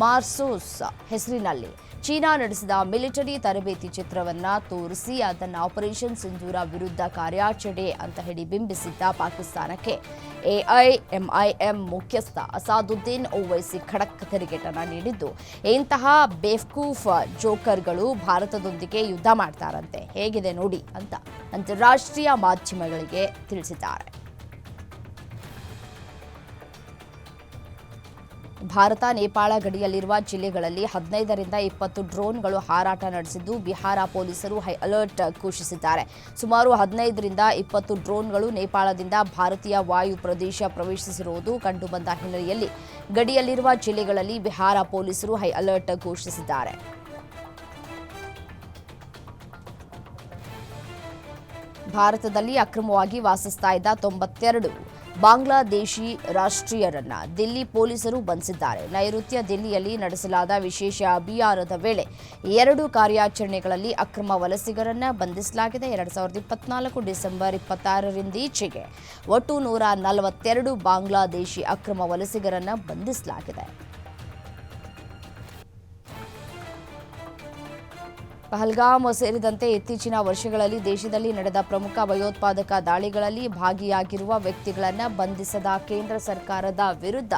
ಮಾರ್ಸೋಸ್ ಹೆಸರಿನಲ್ಲಿ ಚೀನಾ ನಡೆಸಿದ ಮಿಲಿಟರಿ ತರಬೇತಿ ಚಿತ್ರವನ್ನ ತೋರಿಸಿ ಅದನ್ನು ಆಪರೇಷನ್ ಸಿಂಧೂರ ವಿರುದ್ಧ ಕಾರ್ಯಾಚರಣೆ ಅಂತ ಹೇಳಿ ಬಿಂಬಿಸಿದ್ದ ಪಾಕಿಸ್ತಾನಕ್ಕೆ ಎಐಎಂಐಎಂ ಮುಖ್ಯಸ್ಥ ಅಸಾದುದ್ದೀನ್ ಓವೈಸಿ ಖಡಕ್ ತಿರುಗೇಟನ್ನು ನೀಡಿದ್ದು. ಇಂತಹ ಬೇಫ್ಕೂಫ್ ಜೋಕರ್ಗಳು ಭಾರತದೊಂದಿಗೆ ಯುದ್ಧ ಮಾಡ್ತಾರಂತೆ. ಹೇಗಿದೆ ನೋಡಿ ಅಂತ ಅಂತಾರಾಷ್ಟ್ರೀಯ ಮಾಧ್ಯಮಗಳಿಗೆ ತಿಳಿಸಿದ್ದಾರೆ. ಭಾರತ, ನೇಪಾಳ ಗಡಿಯಲ್ಲಿರುವ ಜಿಲ್ಲೆಗಳಲ್ಲಿ ಹದಿನೈದರಿಂದ ಇಪ್ಪತ್ತು ಡ್ರೋನ್ಗಳು ಹಾರಾಟ ನಡೆಸಿದ್ದು ಬಿಹಾರ ಪೊಲೀಸರು ಹೈ ಅಲರ್ಟ್ ಘೋಷಿಸಿದ್ದಾರೆ. ಸುಮಾರು ಹದಿನೈದರಿಂದ ಇಪ್ಪತ್ತು ಡ್ರೋನ್ಗಳು ನೇಪಾಳದಿಂದ ಭಾರತೀಯ ವಾಯು ಪ್ರದೇಶ ಪ್ರವೇಶಿಸಿರುವುದು ಕಂಡುಬಂದ ಹಿನ್ನೆಲೆಯಲ್ಲಿ ಗಡಿಯಲ್ಲಿರುವ ಜಿಲ್ಲೆಗಳಲ್ಲಿ ಬಿಹಾರ ಪೊಲೀಸರು ಹೈ ಅಲರ್ಟ್ ಘೋಷಿಸಿದ್ದಾರೆ. ಭಾರತದಲ್ಲಿ ಅಕ್ರಮವಾಗಿ ವಾಸಿಸ್ತಾ ಇದ್ದ ತೊಂಬತ್ತೆರಡು ಬಾಂಗ್ಲಾದೇಶಿ ರಾಷ್ಟ್ರೀಯರನ್ನ ದಿಲ್ಲಿ ಪೊಲೀಸರು ಬಂಧಿಸಿದ್ದಾರೆ. ನೈಋತ್ಯ ದಿಲ್ಲಿಯಲ್ಲಿ ನಡೆಸಲಾದ ವಿಶೇಷ ಅಭಿಯಾನದ ವೇಳೆ ಎರಡು ಕಾರ್ಯಾಚರಣೆಗಳಲ್ಲಿ ಅಕ್ರಮ ವಲಸಿಗರನ್ನ ಬಂಧಿಸಲಾಗಿದೆ. ಎರಡ್ ಸಾವಿರದ ಇಪ್ಪತ್ನಾಲ್ಕು ಡಿಸೆಂಬರ್ ಇಪ್ಪತ್ತಾರರಿಂದೀಚೆಗೆ ಒಟ್ಟು ನೂರ ನಲವತ್ತೆರಡು ಬಾಂಗ್ಲಾದೇಶಿ ಅಕ್ರಮ ವಲಸಿಗರನ್ನ ಬಂಧಿಸಲಾಗಿದೆ. ಪಹಲ್ಗಾಮ್ ಸೇರಿದಂತೆ ಇತ್ತೀಚಿನ ವರ್ಷಗಳಲ್ಲಿ ದೇಶದಲ್ಲಿ ನಡೆದ ಪ್ರಮುಖ ಭಯೋತ್ಪಾದಕ ದಾಳಿಗಳಲ್ಲಿ ಭಾಗಿಯಾಗಿರುವ ವ್ಯಕ್ತಿಗಳನ್ನು ಬಂಧಿಸದ ಕೇಂದ್ರ ಸರ್ಕಾರದ ವಿರುದ್ಧ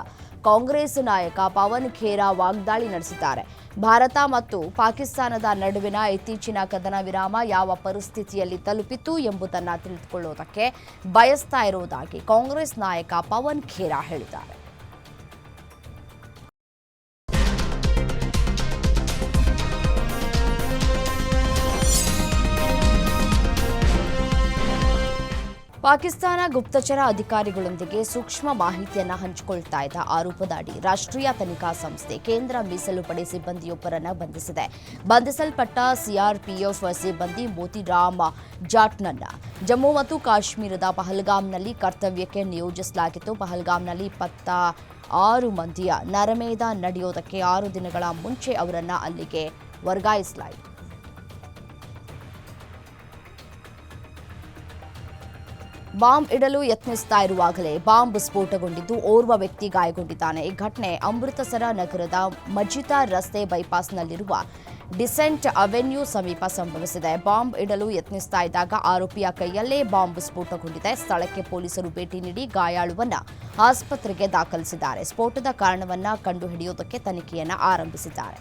ಕಾಂಗ್ರೆಸ್ ನಾಯಕ ಪವನ್ ಖೇರಾ ವಾಗ್ದಾಳಿ ನಡೆಸಿದ್ದಾರೆ. ಭಾರತ ಮತ್ತು ಪಾಕಿಸ್ತಾನದ ನಡುವಿನ ಇತ್ತೀಚಿನ ಕದನ ವಿರಾಮ ಯಾವ ಪರಿಸ್ಥಿತಿಯಲ್ಲಿ ತಲುಪಿತು ಎಂಬುದನ್ನು ತಿಳಿದುಕೊಳ್ಳುವುದಕ್ಕೆ ಬಯಸ್ತಾ ಇರುವುದಾಗಿ ಕಾಂಗ್ರೆಸ್ ನಾಯಕ ಪವನ್ ಖೇರಾ ಹೇಳಿದ್ದಾರೆ. ಪಾಕಿಸ್ತಾನ ಗುಪ್ತಚರ ಅಧಿಕಾರಿಗಳೊಂದಿಗೆ ಸೂಕ್ಷ್ಮ ಮಾಹಿತಿಯನ್ನು ಹಂಚಿಕೊಳ್ತಾ ಇದ್ದ ರಾಷ್ಟ್ರೀಯ ತನಿಖಾ ಸಂಸ್ಥೆ ಕೇಂದ್ರ ಮೀಸಲು ಪಡೆ ಸಿಬ್ಬಂದಿಯೊಬ್ಬರನ್ನು ಬಂಧಿಸಿದೆ. ಬಂಧಿಸಲ್ಪಟ್ಟ ಸಿಆರ್ಪಿಎಫ್ ಸಿಬ್ಬಂದಿ ಮೋತಿರಾಮ್ ಜಾಟ್ನನ್ನ ಜಮ್ಮು ಮತ್ತು ಕಾಶ್ಮೀರದ ಪಹಲ್ಗಾಮ್ನಲ್ಲಿ ಕರ್ತವ್ಯಕ್ಕೆ ನಿಯೋಜಿಸಲಾಗಿತ್ತು. ಪಹಲ್ಗಾಮ್ನಲ್ಲಿ ಇಪ್ಪತ್ತ ಆರು ಮಂದಿಯ ನರಮೇಧ ನಡೆಯೋದಕ್ಕೆ ಆರು ದಿನಗಳ ಮುಂಚೆ ಅವರನ್ನು ಅಲ್ಲಿಗೆ ವರ್ಗಾಯಿಸಲಾಯಿತು. ಬಾಂಬ್ ಇಡಲು ಯತ್ನಿಸ್ತಾ ಇರುವಾಗಲೇ ಬಾಂಬ್ ಸ್ಫೋಟಗೊಂಡಿದ್ದು ಓರ್ವ ವ್ಯಕ್ತಿ ಗಾಯಗೊಂಡಿದ್ದಾನೆ. ಈ ಘಟನೆ ಅಮೃತಸರ ನಗರದ ಮಜಿತಾ ರಸ್ತೆ ಬೈಪಾಸ್ನಲ್ಲಿರುವ ಡಿಸೆಂಟ್ ಅವೆನ್ಯೂ ಸಮೀಪ ಸಂಭವಿಸಿದೆ. ಬಾಂಬ್ ಇಡಲು ಯತ್ನಿಸ್ತಾ ಇದ್ದಾಗ ಆರೋಪಿಯ ಕೈಯಲ್ಲೇ ಬಾಂಬ್ ಸ್ಫೋಟಗೊಂಡಿದೆ. ಸ್ಥಳಕ್ಕೆ ಪೊಲೀಸರು ಭೇಟಿ ನೀಡಿ ಗಾಯಾಳುವನ್ನ ಆಸ್ಪತ್ರೆಗೆ ದಾಖಲಿಸಿದ್ದಾರೆ. ಸ್ಫೋಟದ ಕಾರಣವನ್ನ ಕಂಡುಹಿಡಿಯುವುದಕ್ಕೆ ತನಿಖೆಯನ್ನ ಆರಂಭಿಸಿದ್ದಾರೆ.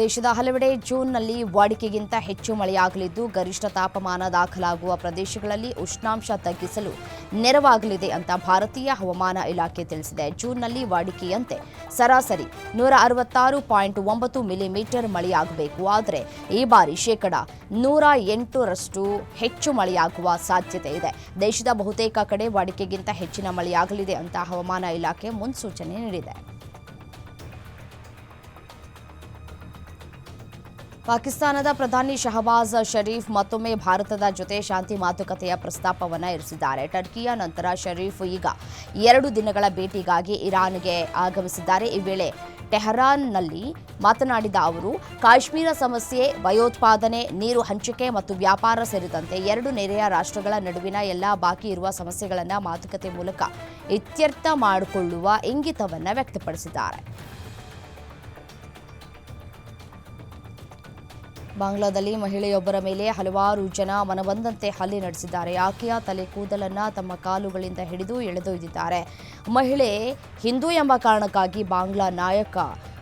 ದೇಶದ ಹಲವೆಡೆ ಜೂನ್ನಲ್ಲಿ ವಾಡಿಕೆಗಿಂತ ಹೆಚ್ಚು ಮಳೆಯಾಗಲಿದ್ದು, ಗರಿಷ್ಠ ತಾಪಮಾನ ದಾಖಲಾಗುವ ಪ್ರದೇಶಗಳಲ್ಲಿ ಉಷ್ಣಾಂಶ ತಗ್ಗಿಸಲು ನೆರವಾಗಲಿದೆ ಅಂತ ಭಾರತೀಯ ಹವಾಮಾನ ಇಲಾಖೆ ತಿಳಿಸಿದೆ. ಜೂನ್ನಲ್ಲಿ ವಾಡಿಕೆಯಂತೆ ಸರಾಸರಿ ನೂರ ಅರವತ್ತಾರು ಪಾಯಿಂಟ್ ಒಂಬತ್ತು ಮಿಲಿಮೀಟರ್ ಮಳೆಯಾಗಬೇಕು. ಆದರೆ ಈ ಬಾರಿ ಶೇಕಡ ನೂರ ಎಂಟರಷ್ಟು ಹೆಚ್ಚು ಮಳೆಯಾಗುವ ಸಾಧ್ಯತೆ ಇದೆ. ದೇಶದ ಬಹುತೇಕ ಕಡೆ ವಾಡಿಕೆಗಿಂತ ಹೆಚ್ಚಿನ ಮಳೆಯಾಗಲಿದೆ ಅಂತ ಹವಾಮಾನ ಇಲಾಖೆ ಮುನ್ಸೂಚನೆ ನೀಡಿದೆ. ಪಾಕಿಸ್ತಾನದ ಪ್ರಧಾನಿ ಶಹಬಾಜ್ ಷರೀಫ್ ಮತ್ತೊಮ್ಮೆ ಭಾರತದ ಜೊತೆ ಶಾಂತಿ ಮಾತುಕತೆಯ ಪ್ರಸ್ತಾಪವನ್ನು ಇರಿಸಿದ್ದಾರೆ. ಟರ್ಕಿಯ ನಂತರ ಷರೀಫ್ ಈಗ ಎರಡು ದಿನಗಳ ಭೇಟಿಗಾಗಿ ಇರಾನ್ಗೆ ಆಗಮಿಸಿದ್ದಾರೆ. ಈ ವೇಳೆ ಟೆಹರಾನ್ನಲ್ಲಿ ಮಾತನಾಡಿದ ಅವರು, ಕಾಶ್ಮೀರ ಸಮಸ್ಯೆ, ಭಯೋತ್ಪಾದನೆ, ನೀರು ಹಂಚಿಕೆ ಮತ್ತು ವ್ಯಾಪಾರ ಸೇರಿದಂತೆ ಎರಡು ನೆರೆಯ ರಾಷ್ಟ್ರಗಳ ನಡುವಿನ ಎಲ್ಲ ಬಾಕಿ ಇರುವ ಸಮಸ್ಯೆಗಳನ್ನು ಮಾತುಕತೆ ಮೂಲಕ ಇತ್ಯರ್ಥ ಮಾಡಿಕೊಳ್ಳುವ ಇಂಗಿತವನ್ನು ವ್ಯಕ್ತಪಡಿಸಿದ್ದಾರೆ. ಬಾಂಗ್ಲಾದಲ್ಲಿ ಮಹಿಳೆಯೊಬ್ಬರ ಮೇಲೆ ಹಲವಾರು ಜನ ಮನಬಂದಂತೆ ಹಲ್ಲೆ ನಡೆಸಿದ್ದಾರೆ. ಆಕೆಯ ತಲೆ ಕೂದಲನ್ನ ತಮ್ಮ ಕಾಲುಗಳಿಂದ ಹಿಡಿದು ಎಳೆದೊಯ್ದಿದ್ದಾರೆ. ಮಹಿಳೆ ಹಿಂದೂ ಎಂಬ ಕಾರಣಕ್ಕಾಗಿ ಬಾಂಗ್ಲಾ ನಾಯಕ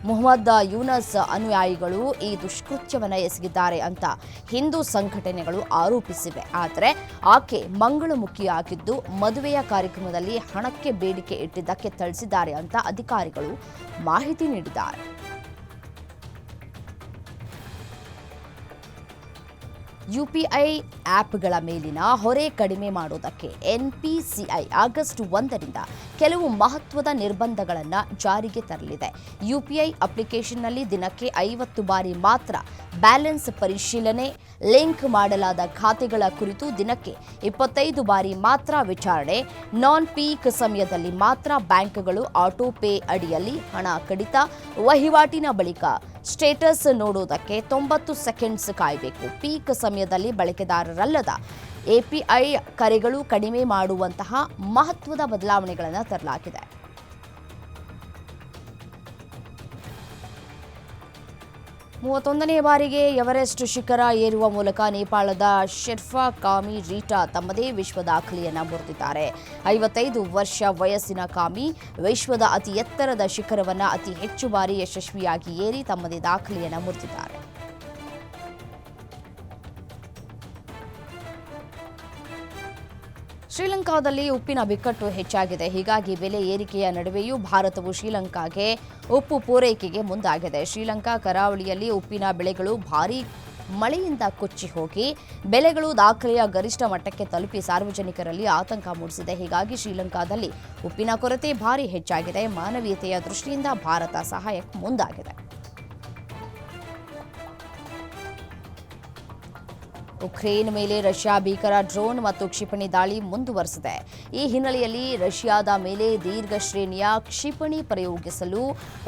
ಮೊಹಮ್ಮದ್ ಯೂನಸ್ ಅನುಯಾಯಿಗಳು ಈ ದುಷ್ಕೃತ್ಯವನ್ನು ಎಸಗಿದ್ದಾರೆ ಅಂತ ಹಿಂದೂ ಸಂಘಟನೆಗಳು ಆರೋಪಿಸಿವೆ. ಆದರೆ ಆಕೆ ಮಂಗಳಮುಖಿಯಾಗಿದ್ದು ಮದುವೆಯ ಕಾರ್ಯಕ್ರಮದಲ್ಲಿ ಹಣಕ್ಕೆ ಬೇಡಿಕೆ ಇಟ್ಟಿದ್ದಕ್ಕೆ ಥಳಿಸಿದ್ದಾರೆ ಅಂತ ಅಧಿಕಾರಿಗಳು ಮಾಹಿತಿ ನೀಡಿದ್ದಾರೆ. ಯುಪಿಐ ಆ್ಯಪ್ಗಳ ಮೇಲಿನ ಹೊರೆ ಕಡಿಮೆ ಮಾಡೋದಕ್ಕೆ ಎನ್ಪಿಸಿಐ ಆಗಸ್ಟ್ ಒಂದರಿಂದ ಕೆಲವು ಮಹತ್ವದ ನಿರ್ಬಂಧಗಳನ್ನು ಜಾರಿಗೆ ತರಲಿದೆ. ಯುಪಿಐ ಅಪ್ಲಿಕೇಶನ್ನಲ್ಲಿ ದಿನಕ್ಕೆ ಐವತ್ತು ಬಾರಿ ಮಾತ್ರ ಬ್ಯಾಲೆನ್ಸ್ ಪರಿಶೀಲನೆ, ಲಿಂಕ್ ಮಾಡಲಾದ ಖಾತೆಗಳ ಕುರಿತು ದಿನಕ್ಕೆ ಇಪ್ಪತ್ತೈದು ಬಾರಿ ಮಾತ್ರ ವಿಚಾರಣೆ, ನಾನ್ ಪೀಕ್ ಸಮಯದಲ್ಲಿ ಮಾತ್ರ ಬ್ಯಾಂಕ್ಗಳು ಆಟೋ ಪೇ ಅಡಿಯಲ್ಲಿ ಹಣ ಕಡಿತ, ವಹಿವಾಟಿನ ಬಳಿಕ ಸ್ಟೇಟಸ್ ನೋಡುವುದಕ್ಕೆ ತೊಂಬತ್ತು ಸೆಕೆಂಡ್ಸ್ ಕಾಯಬೇಕು. ಪೀಕ್ ಸಮಯದಲ್ಲಿ ಬಳಕೆದಾರರಲ್ಲದ ಎಪಿಐ ಕರೆಗಳು ಕಡಿಮೆ ಮಾಡುವಂತಹ ಮಹತ್ವದ ಬದಲಾವಣೆಗಳನ್ನು ತರಲಾಗಿದೆ. ಮೂವತ್ತೊಂದನೇ ಬಾರಿಗೆ ಎವರೆಸ್ಟ್ ಶಿಖರ ಏರುವ ಮೂಲಕ ನೇಪಾಳದ ಶೆರ್ಫಾ ಕಾಮಿ ರೀಟಾ ತಮ್ಮದೇ ವಿಶ್ವ ದಾಖಲೆಯನ್ನು ಮುರಿದಿದ್ದಾರೆ. ಐವತ್ತೈದು ವರ್ಷ ವಯಸ್ಸಿನ ಕಾಮಿ ವಿಶ್ವದ ಅತಿ ಎತ್ತರದ ಶಿಖರವನ್ನು ಅತಿ ಹೆಚ್ಚು ಬಾರಿ ಯಶಸ್ವಿಯಾಗಿ ಏರಿ ತಮ್ಮದೇ ದಾಖಲೆಯನ್ನು ಮುರಿದಿದ್ದಾರೆ. ಶ್ರೀಲಂಕಾದಲ್ಲಿ ಉಪ್ಪಿನ ಬಿಕ್ಕಟ್ಟು ಹೆಚ್ಚಾಗಿದೆ. ಹೀಗಾಗಿ ಬೆಲೆ ಏರಿಕೆಯ ನಡುವೆಯೂ ಭಾರತವು ಶ್ರೀಲಂಕಾಗೆ ಉಪ್ಪು ಪೂರೈಕೆಗೆ ಮುಂದಾಗಿದೆ. ಶ್ರೀಲಂಕಾ ಕರಾವಳಿಯಲ್ಲಿ ಉಪ್ಪಿನ ಬೆಳೆಗಳು ಭಾರೀ ಮಳೆಯಿಂದ ಕೊಚ್ಚಿ ಹೋಗಿ, ಬೆಲೆಗಳು ದಾಖಲೆಯ ಗರಿಷ್ಠ ಮಟ್ಟಕ್ಕೆ ತಲುಪಿ ಸಾರ್ವಜನಿಕರಲ್ಲಿ ಆತಂಕ ಮೂಡಿಸಿದೆ. ಹೀಗಾಗಿ ಶ್ರೀಲಂಕಾದಲ್ಲಿ ಉಪ್ಪಿನ ಕೊರತೆ ಭಾರಿ ಹೆಚ್ಚಾಗಿದೆ. ಮಾನವೀಯತೆಯ ದೃಷ್ಟಿಯಿಂದ ಭಾರತ ಸಹಾಯಕ್ಕೆ ಮುಂದಾಗಿದೆ. ಉಕ್ರೇನ್ ಮೇಲೆ ರಷ್ಯಾ ಭೀಕರ ಡ್ರೋನ್ ಮತ್ತು ಕ್ಷಿಪಣಿ ದಾಳಿ ಮುಂದುವರೆಸಿದೆ. ಈ ಹಿನ್ನೆಲೆಯಲ್ಲಿ ರಷ್ಯಾದ ಮೇಲೆ ದೀರ್ಘ ಶ್ರೇಣಿಯ ಕ್ಷಿಪಣಿ ಪ್ರಯೋಗಿಸಲು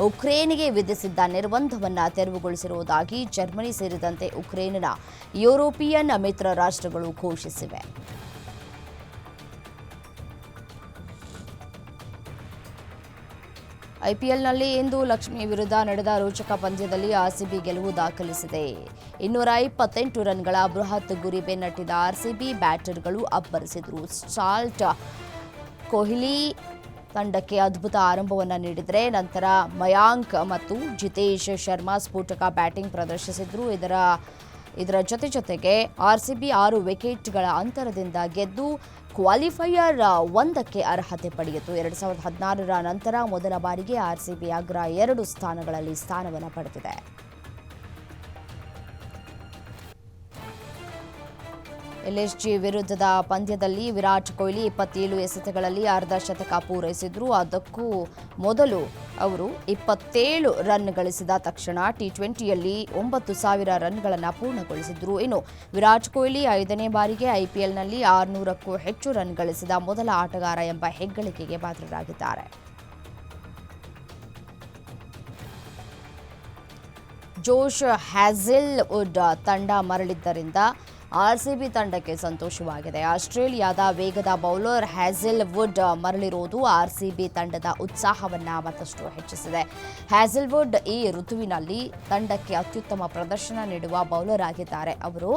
ಉಕ್ರೇನ್ಗೆ ವಿಧಿಸಿದ್ದ ನಿರ್ಬಂಧವನ್ನು ತೆರವುಗೊಳಿಸಿರುವುದಾಗಿ ಜರ್ಮನಿ ಸೇರಿದಂತೆ ಉಕ್ರೇನ್ನ ಯುರೋಪಿಯನ್ ಮಿತ್ರ ರಾಷ್ಟ್ರಗಳು ಘೋಷಿಸಿವೆ. ಐಪಿಎಲ್ನಲ್ಲಿ ಇಂದು ಲಕ್ಷ್ಮಿ ವಿರುದ್ಧ ನಡೆದ ರೋಚಕ ಪಂದ್ಯದಲ್ಲಿ ಆರ್ಸಿಬಿ ಗೆಲುವು ದಾಖಲಿಸಿದೆ. ಇನ್ನೂರ ಇಪ್ಪತ್ತೆಂಟು ರನ್ಗಳ ಬೃಹತ್ ಗುರಿ ಬೆನ್ನಟ್ಟಿದ ಆರ್ಸಿಬಿ ಬ್ಯಾಟರ್ಗಳು ಅಬ್ಬರಿಸಿದರು. ಸಾಲ್ಟ್ ಕೊಹ್ಲಿ ತಂಡಕ್ಕೆ ಅದ್ಭುತ ಆರಂಭವನ್ನು ನೀಡಿದರೆ ನಂತರ ಮಯಾಂಕ್ ಮತ್ತು ಜಿತೇಶ್ ಶರ್ಮಾ ಸ್ಫೋಟಕ ಬ್ಯಾಟಿಂಗ್ ಪ್ರದರ್ಶಿಸಿದ್ರು. ಇದರ ಇದರ ಜೊತೆ ಜೊತೆಗೆ ಆರ್ಸಿಬಿ ಆರು ವಿಕೆಟ್ಗಳ ಅಂತರದಿಂದ ಗೆದ್ದು ಕ್ವಾಲಿಫೈಯರ್ ಒಂದಕ್ಕೆ ಅರ್ಹತೆ ಪಡೆಯಿತು. ಎರಡು ಸಾವಿರದ ಹದಿನಾರರ ನಂತರ ಮೊದಲ ಬಾರಿಗೆ ಆರ್ಸಿಬಿ ಅಗ್ರ ಎರಡು ಸ್ಥಾನಗಳಲ್ಲಿ ಸ್ಥಾನವನ್ನು ಪಡೆದಿದೆ. ಎಲ್ಎಸ್ಜಿ ವಿರುದ್ಧದ ಪಂದ್ಯದಲ್ಲಿ ವಿರಾಟ್ ಕೊಹ್ಲಿ ಇಪ್ಪತ್ತೇಳು ಎಸೆತಗಳಲ್ಲಿ ಅರ್ಧ ಶತಕ ಪೂರೈಸಿದ್ರು. ಅದಕ್ಕೂ ಮೊದಲು ಅವರು ಇಪ್ಪತ್ತೇಳು ರನ್ ಗಳಿಸಿದ ತಕ್ಷಣ ಟಿ ಟ್ವೆಂಟಿಯಲ್ಲಿ ಒಂಬತ್ತು ಸಾವಿರ ರನ್ಗಳನ್ನು ಪೂರ್ಣಗೊಳಿಸಿದ್ರು. ಇನ್ನು ವಿರಾಟ್ ಕೊಹ್ಲಿ ಐದನೇ ಬಾರಿಗೆ ಐಪಿಎಲ್ನಲ್ಲಿ ಆರುನೂರಕ್ಕೂ ಹೆಚ್ಚು ರನ್ ಗಳಿಸಿದ ಮೊದಲ ಆಟಗಾರ ಎಂಬ ಹೆಗ್ಗಳಿಕೆಗೆ ಪಾತ್ರರಾಗಿದ್ದಾರೆ. ಜೋಶ್ ಹ್ಯಾಝಿಲ್ ವುಡ್ ತಂಡ ಮರಳಿದ್ದರಿಂದ ಆರ್ಸಿಬಿ ತಂಡಕ್ಕೆ ಸಂತೋಷವಾಗಿದೆ. ಆಸ್ಟ್ರೇಲಿಯಾದ ವೇಗದ ಬೌಲರ್ ಹ್ಯಾಸೆಲ್ ವುಡ್ ಮರಳಿರುವುದು ಆರ್ಸಿಬಿ ತಂಡದ ಉತ್ಸಾಹವನ್ನು ಮತ್ತಷ್ಟು ಹೆಚ್ಚಿಸಿದೆ. ಹ್ಯಾಝಿಲ್ ವುಡ್ ಈ ಋತುವಿನಲ್ಲಿ ತಂಡಕ್ಕೆ ಅತ್ಯುತ್ತಮ ಪ್ರದರ್ಶನ ನೀಡುವ ಬೌಲರ್ ಆಗಿದ್ದಾರೆ. ಅವರು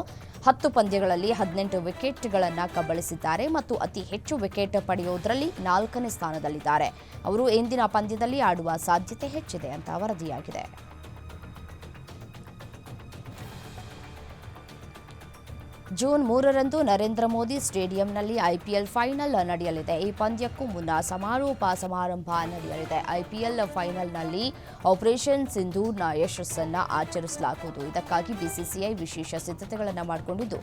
ಹತ್ತು ಪಂದ್ಯಗಳಲ್ಲಿ ಹದಿನೆಂಟು ವಿಕೆಟ್ಗಳನ್ನು ಕಬಳಿಸಿದ್ದಾರೆ ಮತ್ತು ಅತಿ ಹೆಚ್ಚು ವಿಕೆಟ್ ಪಡೆಯುವುದರಲ್ಲಿ ನಾಲ್ಕನೇ ಸ್ಥಾನದಲ್ಲಿದ್ದಾರೆ. ಅವರು ಇಂದಿನ ಪಂದ್ಯದಲ್ಲಿ ಆಡುವ ಸಾಧ್ಯತೆ ಹೆಚ್ಚಿದೆ ಅಂತ ವರದಿಯಾಗಿದೆ. ಜೂನ್ ಮೂರರಂದು ನರೇಂದ್ರ ಮೋದಿ ಸ್ಟೇಡಿಯಂನಲ್ಲಿ ಐಪಿಎಲ್ ಫೈನಲ್ ನಡೆಯಲಿದೆ. ಈ ಪಂದ್ಯಕ್ಕೂ ಮುನ್ನ ಸಮಾರೋಪ ಸಮಾರಂಭ ನಡೆಯಲಿದೆ. ಐಪಿಎಲ್ ಫೈನಲ್ನಲ್ಲಿ ಆಪರೇಷನ್ ಸಿಂಧೂರ್ನ ಯಶಸ್ಸನ್ನು ಆಚರಿಸಲಾಗುವುದು. ಇದಕ್ಕಾಗಿ ಬಿಸಿಸಿಐ ವಿಶೇಷ ಸಿದ್ಧತೆಗಳನ್ನು ಮಾಡಿಕೊಂಡಿದ್ದು,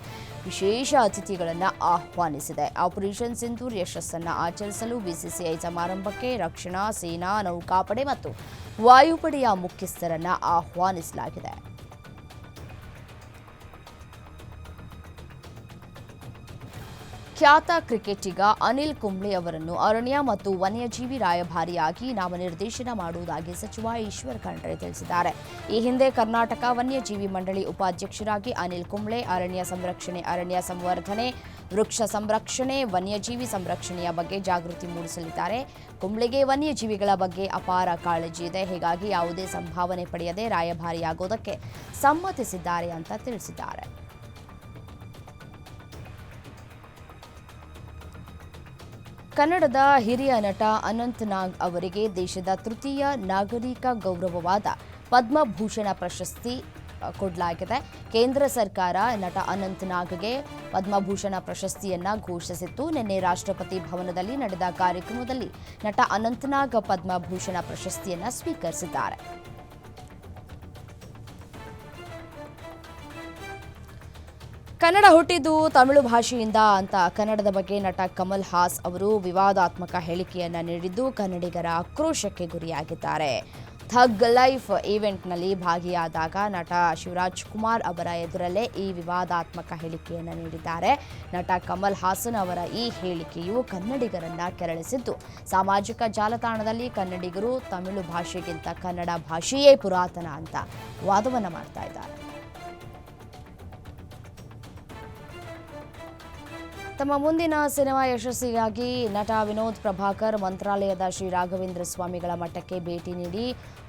ವಿಶೇಷ ಅತಿಥಿಗಳನ್ನು ಆಹ್ವಾನಿಸಿದೆ. ಆಪರೇಷನ್ ಸಿಂಧೂರ್ ಯಶಸ್ಸನ್ನು ಆಚರಿಸಲು ಬಿಸಿಸಿಐ ಸಮಾರಂಭಕ್ಕೆ ರಕ್ಷಣಾ, ಸೇನಾ, ನೌಕಾಪಡೆ ಮತ್ತು ವಾಯುಪಡೆಯ ಮುಖ್ಯಸ್ಥರನ್ನು ಆಹ್ವಾನಿಸಲಾಗಿದೆ. ಖ್ಯಾತ ಕ್ರಿಕೆಟಿಗ ಅನಿಲ್ ಕುಂಬ್ಳೆ ಅವರನ್ನು ಅರಣ್ಯ ಮತ್ತು ವನ್ಯಜೀವಿ ರಾಯಭಾರಿಯಾಗಿ ನಾಮನಿರ್ದೇಶನ ಮಾಡುವುದಾಗಿ ಸಚಿವ ಈಶ್ವರ್ ಖಂಡ್ರೆ ತಿಳಿಸಿದ್ದಾರೆ. ಈ ಹಿಂದೆ ಕರ್ನಾಟಕ ವನ್ಯಜೀವಿ ಮಂಡಳಿ ಉಪಾಧ್ಯಕ್ಷರಾಗಿ ಅನಿಲ್ ಕುಂಬ್ಳೆ, ಅರಣ್ಯ ಸಂರಕ್ಷಣೆ, ಅರಣ್ಯ ಸಂವರ್ಧನೆ, ವೃಕ್ಷ ಸಂರಕ್ಷಣೆ, ವನ್ಯಜೀವಿ ಸಂರಕ್ಷಣೆಯ ಬಗ್ಗೆ ಜಾಗೃತಿ ಮೂಡಿಸಲಿದ್ದಾರೆ. ಕುಂಬ್ಳೆಗೆ ವನ್ಯಜೀವಿಗಳ ಬಗ್ಗೆ ಅಪಾರ ಕಾಳಜಿ ಇದೆ. ಹೀಗಾಗಿ ಯಾವುದೇ ಸಂಭಾವನೆ ಪಡೆಯದೆ ರಾಯಭಾರಿಯಾಗೋದಕ್ಕೆ ಸಮ್ಮತಿಸಿದ್ದಾರೆ ಅಂತ ತಿಳಿಸಿದ್ದಾರೆ. ಕನ್ನಡದ ಹಿರಿಯ ನಟ ಅನಂತ್ ನಾಗ್ ಅವರಿಗೆ ದೇಶದ ತೃತೀಯ ನಾಗರಿಕ ಗೌರವವಾದ ಪದ್ಮಭೂಷಣ ಪ್ರಶಸ್ತಿ ಕೊಡಲಾಗಿದೆ. ಕೇಂದ್ರ ಸರ್ಕಾರ ನಟ ಅನಂತ್ ನಾಗ್ಗೆ ಪದ್ಮಭೂಷಣ ಪ್ರಶಸ್ತಿಯನ್ನ ಘೋಷಿಸಿತ್ತು. ನಿನ್ನೆ ರಾಷ್ಟ್ರಪತಿ ಭವನದಲ್ಲಿ ನಡೆದ ಕಾರ್ಯಕ್ರಮದಲ್ಲಿ ನಟ ಅನಂತನಾಗ್ ಪದ್ಮಭೂಷಣ ಪ್ರಶಸ್ತಿಯನ್ನ ಸ್ವೀಕರಿಸಿದ್ದಾರೆ. ಕನ್ನಡ ಹುಟ್ಟಿದ್ದು ತಮಿಳು ಭಾಷೆಯಿಂದ ಅಂತ ಕನ್ನಡದ ಬಗ್ಗೆ ನಟ ಕಮಲ್ ಹಾಸ್ ಅವರು ವಿವಾದಾತ್ಮಕ ಹೇಳಿಕೆಯನ್ನ ನೀಡಿದ್ದು ಕನ್ನಡಿಗರ ಆಕ್ರೋಶಕ್ಕೆ ಗುರಿಯಾಗಿದ್ದಾರೆ. ಥಗ್ ಲೈಫ್ ಈವೆಂಟ್ನಲ್ಲಿ ಭಾಗಿಯಾದಾಗ ನಟ ಶಿವರಾಜ್ ಕುಮಾರ್ ಅವರ ಎದುರಲ್ಲೇ ಈ ವಿವಾದಾತ್ಮಕ ಹೇಳಿಕೆಯನ್ನು ನೀಡಿದ್ದಾರೆ. ನಟ ಕಮಲ್ ಹಾಸನ್ ಅವರ ಈ ಹೇಳಿಕೆಯು ಕನ್ನಡಿಗರನ್ನು ಕೆರಳಿಸಿದ್ದು. ಸಾಮಾಜಿಕ ಜಾಲತಾಣದಲ್ಲಿ ಕನ್ನಡಿಗರು ತಮಿಳು ಭಾಷೆಗಿಂತ ಕನ್ನಡ ಭಾಷೆಯೇ ಪುರಾತನ ಅಂತ ವಾದವನ್ನು ಮಾಡ್ತಾ ಇದ್ದಾರೆ. ತಮ್ಮ ಮುಂದಿನ ಸಿನಿಮಾ ಯಶಸ್ಸಿಗಾಗಿ ನಟ ವಿನೋದ್ ಪ್ರಭಾಕರ್ ಮಂತ್ರಾಲಯದ ಶ್ರೀ ರಾಘವೇಂದ್ರ ಸ್ವಾಮಿಗಳ ಮಠಕ್ಕೆ ಭೇಟಿ ನೀಡಿ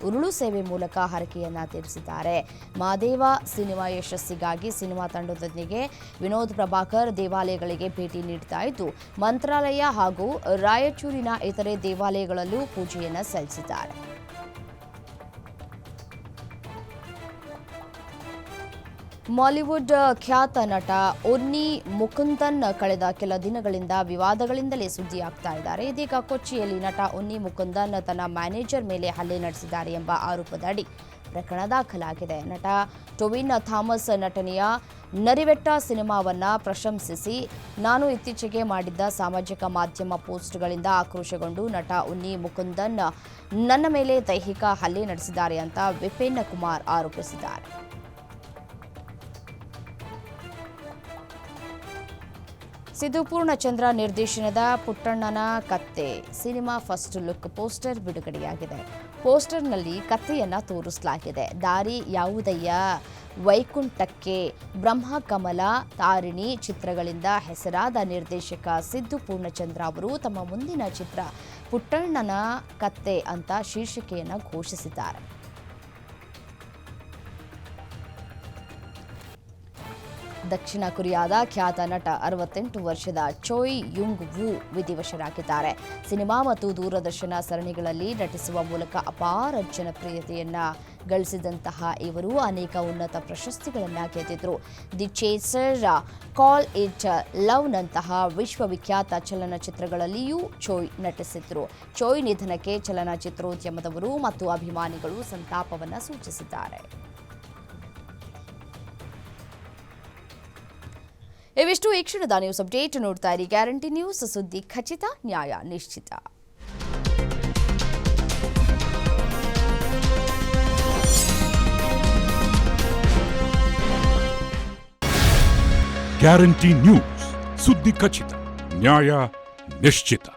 ಉರುಳು ಸೇವೆ ಮೂಲಕ ಹರಕೆಯನ್ನ ತೀರಿಸಿದ್ದಾರೆ. ಮಾದೇವ ಸಿನಿಮಾ ಯಶಸ್ಸಿಗಾಗಿ ಸಿನಿಮಾ ತಂಡದೊಂದಿಗೆ ವಿನೋದ್ ಪ್ರಭಾಕರ್ ದೇವಾಲಯಗಳಿಗೆ ಭೇಟಿ ನೀಡ್ತಾ ಇದ್ದು, ಮಂತ್ರಾಲಯ ಹಾಗೂ ರಾಯಚೂರಿನ ಇತರೆ ದೇವಾಲಯಗಳಲ್ಲೂ ಪೂಜೆಯನ್ನು ಸಲ್ಲಿಸಿದ್ದಾರೆ. ಮಾಲಿವುಡ್ ಖ್ಯಾತ ನಟ ಉನ್ನಿ ಮುಕುಂದನ್ ಕಳೆದ ಕೆಲ ದಿನಗಳಿಂದ ವಿವಾದಗಳಿಂದಲೇ ಸುದ್ದಿಯಾಗ್ತಾ ಇದ್ದಾರೆ. ಇದೀಗ ಕೊಚ್ಚಿಯಲ್ಲಿ ನಟ ಉನ್ನಿ ಮುಕುಂದನ್ ತನ್ನ ಮ್ಯಾನೇಜರ್ ಮೇಲೆ ಹಲ್ಲೆ ನಡೆಸಿದ್ದಾರೆ ಎಂಬ ಆರೋಪದಡಿ ಪ್ರಕರಣ ದಾಖಲಾಗಿದೆ. ನಟ ಟೊವಿನ್ ಥಾಮಸ್ ನಟನೆಯ ನರಿವೆಟ್ಟ ಸಿನಿಮಾವನ್ನ ಪ್ರಶಂಸಿಸಿ ನಾನು ಇತ್ತೀಚೆಗೆ ಮಾಡಿದ್ದ ಸಾಮಾಜಿಕ ಮಾಧ್ಯಮ ಪೋಸ್ಟ್ಗಳಿಂದ ಆಕ್ರೋಶಗೊಂಡು ನಟ ಉನ್ನಿ ಮುಕುಂದನ್ ನನ್ನ ಮೇಲೆ ದೈಹಿಕ ಹಲ್ಲೆ ನಡೆಸಿದ್ದಾರೆ ಅಂತ ವಿಪಿನ್ ಕುಮಾರ್ ಆರೋಪಿಸಿದ್ದಾರೆ. ಸಿದ್ದು ಪೂರ್ಣಚಂದ್ರ ನಿರ್ದೇಶನದ ಪುಟ್ಟಣ್ಣನ ಕತ್ತೆ. ಸಿನಿಮಾ ಫಸ್ಟ್ ಲುಕ್ ಪೋಸ್ಟರ್ ಬಿಡುಗಡೆಯಾಗಿದೆ. ಪೋಸ್ಟರ್ನಲ್ಲಿ ಕತ್ತೆಯನ್ನ ತೋರಿಸಲಾಗಿದೆ. ದಾರಿ ಯಾವುದಯ್ಯ? ವೈಕುಂಠಕ್ಕೆ ಬ್ರಹ್ಮಕಮಲ ತಾರಿಣಿ ಚಿತ್ರಗಳಿಂದ ಹೆಸರಾದ ನಿರ್ದೇಶಕ ಸಿದ್ದು ಪೂರ್ಣಚಂದ್ರ ಅವರು ತಮ್ಮ ಮುಂದಿನ ಚಿತ್ರ ಪುಟ್ಟಣ್ಣನ ಕತ್ತೆ ಅಂತ ಶೀರ್ಷಿಕೆಯನ್ನು ಘೋಷಿಸಿದ್ದಾರೆ. ದಕ್ಷಿಣ ಕೊರಿಯಾದ ಖ್ಯಾತ ನಟ ಅರವತ್ತೆಂಟು ವರ್ಷದ ಚೋಯ್ ಯುಂಗ್ ವು ವಿಧಿವಶರಾಗಿದ್ದಾರೆ ಸಿನಿಮಾ ಮತ್ತು ದೂರದರ್ಶನ ಸರಣಿಗಳಲ್ಲಿ ನಟಿಸುವ ಮೂಲಕ ಅಪಾರ ಜನಪ್ರಿಯತೆಯನ್ನ ಗಳಿಸಿದಂತಹ ಇವರು ಅನೇಕ ಉನ್ನತ ಪ್ರಶಸ್ತಿಗಳನ್ನು ಗೆದ್ದಿದ್ರು. ದಿ ಚೇಸರ್, ಕಾಲ್ ಇಟ್ ಲವ್ನಂತಹ ವಿಶ್ವವಿಖ್ಯಾತ ಚಲನಚಿತ್ರಗಳಲ್ಲಿಯೂ ಚೋಯ್ ನಟಿಸಿದ್ರು. ಚೋಯ್ ನಿಧನಕ್ಕೆ ಚಲನಚಿತ್ರೋದ್ಯಮದವರು ಮತ್ತು ಅಭಿಮಾನಿಗಳು ಸಂತಾಪವನ್ನು ಸೂಚಿಸಿದ್ದಾರೆ. ಇವಿಷ್ಟು ಈ ಕ್ಷಣದ ನ್ಯೂಸ್ ಅಪ್ಡೇಟ್ ನೋಡ್ತಾ ಇರಿ. ಗ್ಯಾರಂಟಿ ನ್ಯೂಸ್ ಸುದ್ದಿ ಖಚಿತ, ನ್ಯಾಯ ನಿಶ್ಚಿತ. ಗ್ಯಾರಂಟಿ ನ್ಯೂಸ್ ಸುದ್ದಿ ಖಚಿತ, ನ್ಯಾಯ ನಿಶ್ಚಿತ.